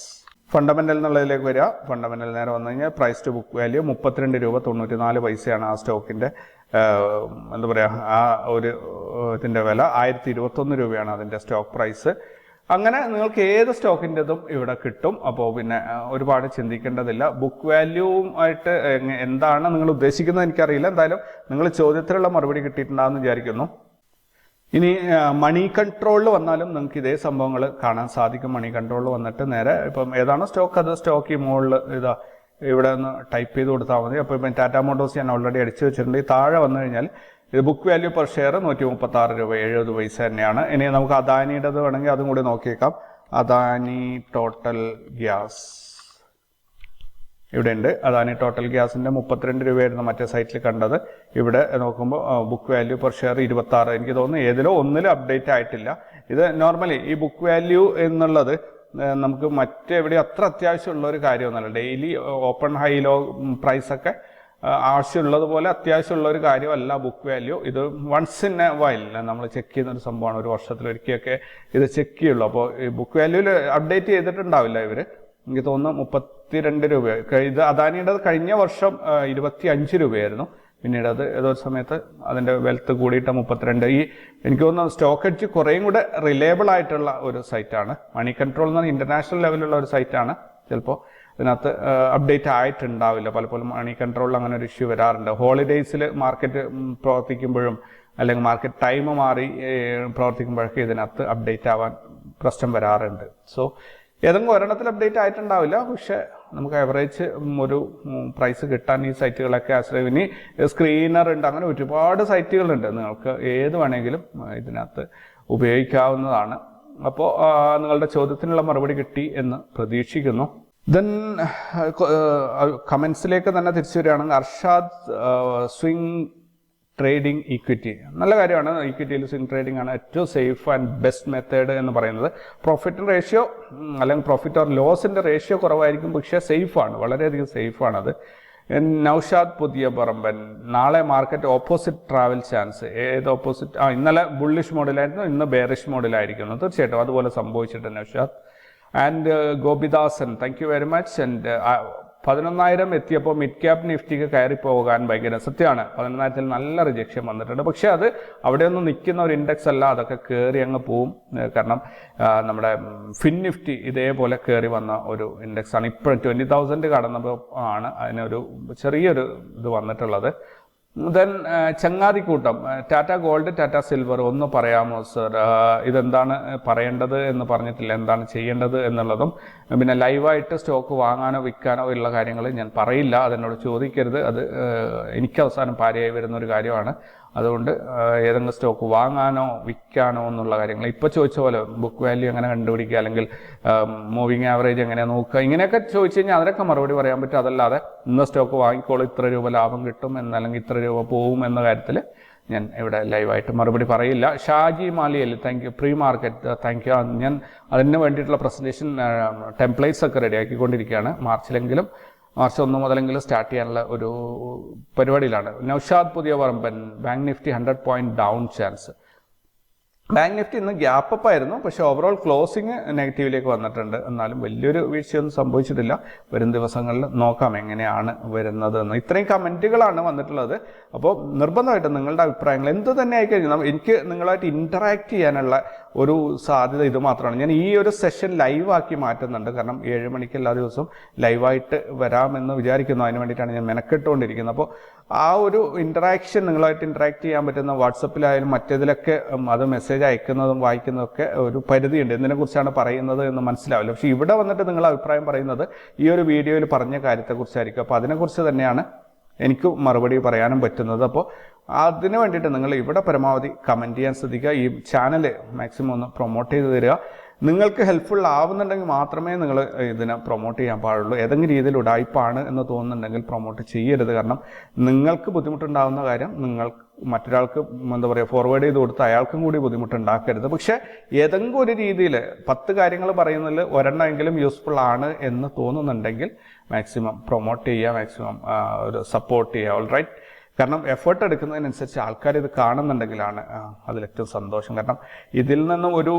ഫണ്ടമെന്റൽ എന്നുള്ളതിലേക്ക് വരിക. ഫണ്ടമെന്റൽ നേരെ വന്നു കഴിഞ്ഞാൽ പ്രൈസ് ടു ബുക്ക് വാല്യൂ മുപ്പത്തിരണ്ട് രൂപ തൊണ്ണൂറ്റി നാല് പൈസയാണ് ആ സ്റ്റോക്കിന്റെ ആഹ്, എന്താ പറയുക ആ ഒരു ഇതിന്റെ വില ആയിരത്തി ഇരുപത്തൊന്ന് രൂപയാണ് അതിന്റെ സ്റ്റോക്ക് പ്രൈസ്. അങ്ങനെ നിങ്ങൾക്ക് ഏത് സ്റ്റോക്കിന്റെതും ഇവിടെ കിട്ടും. അപ്പോൾ പിന്നെ ഒരുപാട് ചിന്തിക്കേണ്ടതില്ല. ബുക്ക് വാല്യൂവും ആയിട്ട് എന്താണ് നിങ്ങൾ ഉദ്ദേശിക്കുന്നത് എനിക്കറിയില്ല. എന്തായാലും നിങ്ങൾ ചോദ്യത്തിലുള്ള മറുപടി കിട്ടിയിട്ടുണ്ടാകുമെന്ന് വിചാരിക്കുന്നു. ഇനി മണി കൺട്രോളിൽ വന്നാലും നിങ്ങൾക്ക് ഇതേ സംഭവങ്ങൾ കാണാൻ സാധിക്കും. മണി കൺട്രോളിൽ വന്നിട്ട് നേരെ ഇപ്പം ഏതാണോ സ്റ്റോക്ക് അത് സ്റ്റോക്ക് ഈ മുകളിൽ ഇതാ ഇവിടെ ഒന്ന് ടൈപ്പ് ചെയ്ത് കൊടുത്താൽ മതി. അപ്പോൾ ഇപ്പം ടാറ്റ മോട്ടോഴ്സ് ഞാൻ ഓൾറെഡി അടിച്ചു വെച്ചിട്ടുണ്ട്. താഴെ വന്നു കഴിഞ്ഞാൽ ഇത് ബുക്ക് വാല്യൂ പെർ ഷെയർ നൂറ്റി മുപ്പത്തി ആറ് രൂപ എഴുപത് പൈസ തന്നെയാണ്. ഇനി നമുക്ക് അദാനിയുടേത് വേണമെങ്കിൽ അതും കൂടി നോക്കിയേക്കാം. അദാനി ടോട്ടൽ ഗ്യാസ് ഇവിടെ ഉണ്ട്. അദാനി ടോട്ടൽ ഗ്യാസിന്റെ മുപ്പത്തിരണ്ട് രൂപയായിരുന്നു മറ്റേ സൈറ്റിൽ കണ്ടത്. ഇവിടെ നോക്കുമ്പോൾ ബുക്ക് വാല്യൂ പെർ ഷെയർ ഇരുപത്തി എനിക്ക് തോന്നുന്നു ഏതിലോ ഒന്നിലും അപ്ഡേറ്റ് ആയിട്ടില്ല. ഇത് നോർമലി ഈ ബുക്ക് വാല്യൂ എന്നുള്ളത് നമുക്ക് മറ്റെവിടെ അത്ര അത്യാവശ്യമുള്ള ഒരു കാര്യമൊന്നുമല്ല. ഡെയിലി ഓപ്പൺ ഹൈ ലോ പ്രൈസൊക്കെ ആവശ്യമുള്ളതുപോലെ അത്യാവശ്യമുള്ള ഒരു കാര്യമല്ല ബുക്ക് വാല്യൂ. ഇത് വൺസ് ഇൻ എ വൈൽ നമ്മൾ ചെക്ക് ചെയ്യുന്ന ഒരു സംഭവമാണ്. ഒരു വർഷത്തിലൊരിക്കലൊക്കെ ഇത് ചെക്ക് ചെയ്യുള്ളൂ. അപ്പോൾ ഈ ബുക്ക് വാല്യൂവിൽ അപ്ഡേറ്റ് ചെയ്തിട്ടുണ്ടാവില്ല ഇവർ എനിക്ക് തോന്നുന്നു മുപ്പത്തിരണ്ട് രൂപ. ഇത് അദാനിയുടെ കഴിഞ്ഞ വർഷം ഇരുപത്തി അഞ്ച് രൂപയായിരുന്നു. പിന്നീട് അത് ഏതോ സമയത്ത് അതിന്റെ വെൽത്ത് കൂടിയിട്ട് മുപ്പത്തിരണ്ട്. ഈ എനിക്ക് തോന്നുന്നു സ്റ്റോക്ക് എഡ്ജ് കുറേയും കൂടെ റിലയബിൾ ആയിട്ടുള്ള ഒരു സൈറ്റാണ് മണി കൺട്രോൾ എന്ന് പറഞ്ഞാൽ ഇന്റർനാഷണൽ ലെവലുള്ള ഒരു സൈറ്റാണ് ചിലപ്പോൾ ഇതിനകത്ത് അപ്ഡേറ്റ് ആയിട്ടുണ്ടാവില്ല. പലപ്പോഴും മണി കൺട്രോളിൽ അങ്ങനെ ഒരു ഇഷ്യൂ വരാറുണ്ട്. ഹോളിഡേയ്സിൽ മാർക്കറ്റ് പ്രവർത്തിക്കുമ്പോഴും അല്ലെങ്കിൽ മാർക്കറ്റ് ടൈം മാറി പ്രവർത്തിക്കുമ്പോഴൊക്കെ ഇതിനകത്ത് അപ്ഡേറ്റ് ആവാൻ പ്രശ്നം വരാറുണ്ട്. സോ ഏതെങ്കിലും ഒരെണ്ണത്തിൽ അപ്ഡേറ്റ് ആയിട്ടുണ്ടാവില്ല. പക്ഷെ നമുക്ക് ആവറേജ് ഒരു പ്രൈസ് കിട്ടാൻ ഈ സൈറ്റുകളൊക്കെ ആശ്രയം ഇനി സ്ക്രീനർ ഉണ്ട്. അങ്ങനെ ഒരുപാട് സൈറ്റുകളുണ്ട് നിങ്ങൾക്ക് ഏത് വേണമെങ്കിലും ഇതിനകത്ത് ഉപയോഗിക്കാവുന്നതാണ്. അപ്പോൾ നിങ്ങളുടെ ചോദ്യത്തിനുള്ള മറുപടി കിട്ടി എന്ന് പ്രതീക്ഷിക്കുന്നു. ദെൻ കമൻസിലേക്ക് തന്നെ തിരിച്ചു വരികയാണെങ്കിൽ അർഷാദ് സ്വിംഗ് ട്രേഡിംഗ് ഇക്വിറ്റി നല്ല കാര്യമാണ്. ഇക്വിറ്റിയിൽ സ്വിംഗ് ട്രേഡിംഗ് ആണ് ഏറ്റവും സേഫ് ആൻഡ് ബെസ്റ്റ് മെത്തേഡ് എന്ന് പറയുന്നത്. പ്രോഫിറ്റ് റേഷ്യോ അല്ലെങ്കിൽ പ്രോഫിറ്റ് ഓർ ലോസിന്റെ റേഷ്യോ കുറവായിരിക്കും പക്ഷേ സേഫാണ് വളരെയധികം അത്. നൌഷാദ് പുതിയ പറമ്പൻ നാളെ മാർക്കറ്റ് ഓപ്പോസിറ്റ് ട്രാവൽ ചാൻസ് ഏത് ഓപ്പോസിറ്റ് ആ ഇന്നലെ ബുള്ളിഷ് മോഡിലായിരുന്നു ഇന്ന് ബേറിഷ് മോഡിലായിരിക്കുന്നു തീർച്ചയായിട്ടും അതുപോലെ സംഭവിച്ചിട്ടുണ്ട് Naushad. And Gopidasan thank you very much and പതിനൊന്നായിരം എത്തിയപ്പോൾ മിഡ് ക്യാപ് നിഫ്റ്റിക്ക് കയറി പോകാൻ ഭയങ്കര സത്യമാണ്. പതിനൊന്നായിരത്തിൽ നല്ല റിജക്ഷൻ വന്നിട്ടുണ്ട്. പക്ഷെ അത് അവിടെ ഒന്നും നിൽക്കുന്ന ഒരു ഇൻഡെക്സ് അല്ല അതൊക്കെ കയറി അങ്ങ് പോവും. കാരണം നമ്മുടെ ഫിൻ നിഫ്റ്റി ഇതേപോലെ കയറി വന്ന ഒരു ഇൻഡെക്സ് ആണ്. ഇപ്പോഴും ട്വന്റി തൗസൻഡ് കടന്നപ്പോൾ ആണ് അതിനൊരു ചെറിയൊരു ഇത് വന്നിട്ടുള്ളത്. ദെൻ ചങ്ങാതിക്കൂട്ടം ടാറ്റ ഗോൾഡ് ടാറ്റ സിൽവർ ഒന്ന് പറയാമോ സർ ഇതെന്താണ് പറയേണ്ടത് എന്ന് പറഞ്ഞിട്ടില്ല. എന്താണ് ചെയ്യേണ്ടത് എന്നുള്ളതും പിന്നെ ലൈവായിട്ട് സ്റ്റോക്ക് വാങ്ങാനോ വിൽക്കാനോ ഉള്ള കാര്യങ്ങൾ ഞാൻ പറയില്ല. അതെന്നോട് ചോദിക്കരുത്. അത് എനിക്ക് അവസാനം പാരയായി വരുന്ന ഒരു കാര്യമാണ്. അതുകൊണ്ട് ഏതെങ്കിലും സ്റ്റോക്ക് വാങ്ങാനോ വിൽക്കാനോ എന്നുള്ള കാര്യങ്ങൾ. ഇപ്പോൾ ചോദിച്ച പോലെ ബുക്ക് വാല്യൂ എങ്ങനെ കണ്ടുപിടിക്കുക അല്ലെങ്കിൽ മൂവിങ് ആവറേജ് എങ്ങനെ നോക്കുക ഇങ്ങനെയൊക്കെ ചോദിച്ചു കഴിഞ്ഞാൽ അതിനൊക്കെ മറുപടി പറയാൻ പറ്റും. അതല്ലാതെ ഇന്ന സ്റ്റോക്ക് വാങ്ങിക്കോളൂ ഇത്ര രൂപ ലാഭം കിട്ടും എന്നല്ലെങ്കിൽ ഇത്ര രൂപ പോവും എന്ന കാര്യത്തിൽ ഞാൻ ഇവിടെ ലൈവായിട്ട് മറുപടി പറയില്ല. Shaji Maliyal thank you pre market thank you ഞാൻ അതിന് വേണ്ടിയിട്ടുള്ള പ്രസന്റേഷൻ ടെംപ്ലേറ്റ്സ് ഒക്കെ റെഡിയാക്കിക്കൊണ്ടിരിക്കുകയാണ് മാർച്ചിലെങ്കിലും മാർച്ച് ഒന്ന് മുതലെങ്കിലും സ്റ്റാർട്ട് ചെയ്യാനുള്ള ഒരു പരിപാടിയിലാണ്. Naushad Puthiya Paramban bank nifty hundred point down chance bank nifty ഇന്ന് ഗ്യാപ്പ് അപ്പ് ആയിരുന്നു പക്ഷേ ഓവറോൾ ക്ലോസിംഗ് നെഗറ്റീവിലേക്ക് വന്നിട്ടുണ്ട്. എന്നാലും വലിയൊരു വീഴ്ചയൊന്നും സംഭവിച്ചിട്ടില്ല. വരും ദിവസങ്ങളിൽ നോക്കാം എങ്ങനെയാണ് വരുന്നത് എന്ന് ഇത്രയും കമന്റുകളാണ് വന്നിട്ടുള്ളത്. അപ്പോൾ നിർബന്ധമായിട്ടും നിങ്ങളുടെ അഭിപ്രായങ്ങൾ എന്ത് തന്നെ ആയിക്കഴിഞ്ഞാൽ എനിക്ക് നിങ്ങളായിട്ട് ഇന്ററാക്ട് ചെയ്യാനുള്ള ഒരു സാധ്യത ഇത് മാത്രമാണ്. ഞാൻ ഈ ഒരു സെഷൻ ലൈവ് ആക്കി മാറ്റുന്നുണ്ട്. കാരണം ഏഴ് മണിക്ക് എല്ലാ ദിവസവും ലൈവായിട്ട് വരാമെന്ന് വിചാരിക്കുന്നു. അതിന് വേണ്ടിയിട്ടാണ് ഞാൻ മെനക്കെട്ടുകൊണ്ടിരിക്കുന്നത്. അപ്പോൾ ആ ഒരു ഇന്ററാക്ഷൻ നിങ്ങളായിട്ട് ഇന്ററാക്ട് ചെയ്യാൻ പറ്റുന്ന വാട്സപ്പിലായാലും മറ്റേതിലൊക്കെ അത് മെസ്സേജ് അയക്കുന്നതും വായിക്കുന്നതൊക്കെ ഒരു പരിധിയുണ്ട്. എന്തിനെക്കുറിച്ചാണ് പറയുന്നത് എന്ന് മനസ്സിലാവില്ല. പക്ഷേ ഇവിടെ വന്നിട്ട് നിങ്ങൾ അഭിപ്രായം പറയുന്നത് ഈ ഒരു വീഡിയോയിൽ പറഞ്ഞ കാര്യത്തെക്കുറിച്ചായിരിക്കും. അപ്പോൾ അതിനെക്കുറിച്ച് തന്നെയാണ് എനിക്ക് മറുപടി പറയാനും പറ്റുന്നത്. അപ്പോൾ അതിന് വേണ്ടിയിട്ട് നിങ്ങൾ ഇവിടെ പരമാവധി കമന്റ് ചെയ്യാൻ ശ്രദ്ധിക്കുക. ഈ ചാനൽ മാക്സിമം ഒന്ന് പ്രൊമോട്ട് ചെയ്ത് തരിക. നിങ്ങൾക്ക് ഹെൽപ്ഫുൾ ആവുന്നുണ്ടെങ്കിൽ മാത്രമേ നിങ്ങൾ ഇതിനെ പ്രൊമോട്ട് ചെയ്യാൻ പാടുള്ളൂ. ഏതെങ്കിലും രീതിയിൽ ഉടായ്പാണ് എന്ന് തോന്നുന്നുണ്ടെങ്കിൽ പ്രൊമോട്ട് ചെയ്യരുത്. കാരണം നിങ്ങൾക്ക് ബുദ്ധിമുട്ടുണ്ടാകുന്ന കാര്യം നിങ്ങൾ മറ്റൊരാൾക്ക് എന്താ പറയുക ഫോർവേഡ് ചെയ്ത് കൊടുത്ത് അയാൾക്കും കൂടി ബുദ്ധിമുട്ടുണ്ടാക്കരുത്. പക്ഷേ ഏതെങ്കിലും ഒരു രീതിയിൽ പത്ത് കാര്യങ്ങൾ പറയുന്നതിൽ ഒരെണ്ണമെങ്കിലും യൂസ്ഫുൾ ആണ് എന്ന് തോന്നുന്നുണ്ടെങ്കിൽ മാക്സിമം പ്രൊമോട്ട് ചെയ്യുക മാക്സിമം ഒരു സപ്പോർട്ട് ചെയ്യുക. ഓൾ റൈറ്റ് കാരണം എഫേർട്ട് എടുക്കുന്നതിനനുസരിച്ച് ആൾക്കാർ ഇത് കാണുന്നുണ്ടെങ്കിലാണ് അതിലേറ്റവും സന്തോഷം. കാരണം ഇതിൽ നിന്നും ഒരു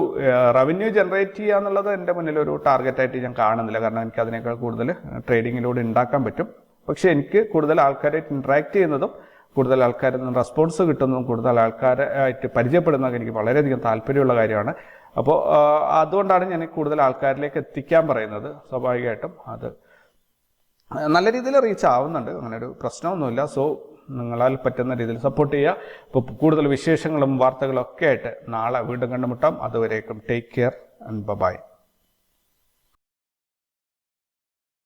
റവന്യൂ ജനറേറ്റ് ചെയ്യുക എന്നുള്ളത് എന്റെ മുന്നിൽ ഒരു ടാർഗറ്റായിട്ട് ഞാൻ കാണുന്നില്ല. കാരണം എനിക്ക് അതിനേക്കാൾ കൂടുതൽ ട്രേഡിങ്ങിലൂടെ ഉണ്ടാക്കാൻ പറ്റും. പക്ഷേ എനിക്ക് കൂടുതൽ ആൾക്കാരായിട്ട് ഇൻട്രാക്ട് ചെയ്യുന്നതും കൂടുതൽ ആൾക്കാരിൽ നിന്ന് റെസ്പോൺസ് കിട്ടുന്നതും കൂടുതൽ ആൾക്കാരെ ആയിട്ട് പരിചയപ്പെടുന്നതൊക്കെ എനിക്ക് വളരെയധികം താല്പര്യമുള്ള കാര്യമാണ്. അപ്പോൾ അതുകൊണ്ടാണ് ഞാൻ കൂടുതൽ ആൾക്കാരിലേക്ക് എത്തിക്കാൻ പറയുന്നത്. സ്വാഭാവികമായിട്ടും അത് നല്ല രീതിയിൽ റീച്ച് ആവുന്നുണ്ട്. അങ്ങനെ ഒരു പ്രശ്നമൊന്നുമില്ല. സോ നിങ്ങളാൽ പറ്റുന്ന രീതിയിൽ സപ്പോർട്ട് ചെയ്യുക. അപ്പോൾ കൂടുതൽ വിശേഷങ്ങളും വാർത്തകളും ഒക്കെ ആയിട്ട് നാളെ വീണ്ടും കണ്ടുമുട്ടാം. അതുവരേക്കും ടേക്ക് കെയർ ആൻഡ് ബൈ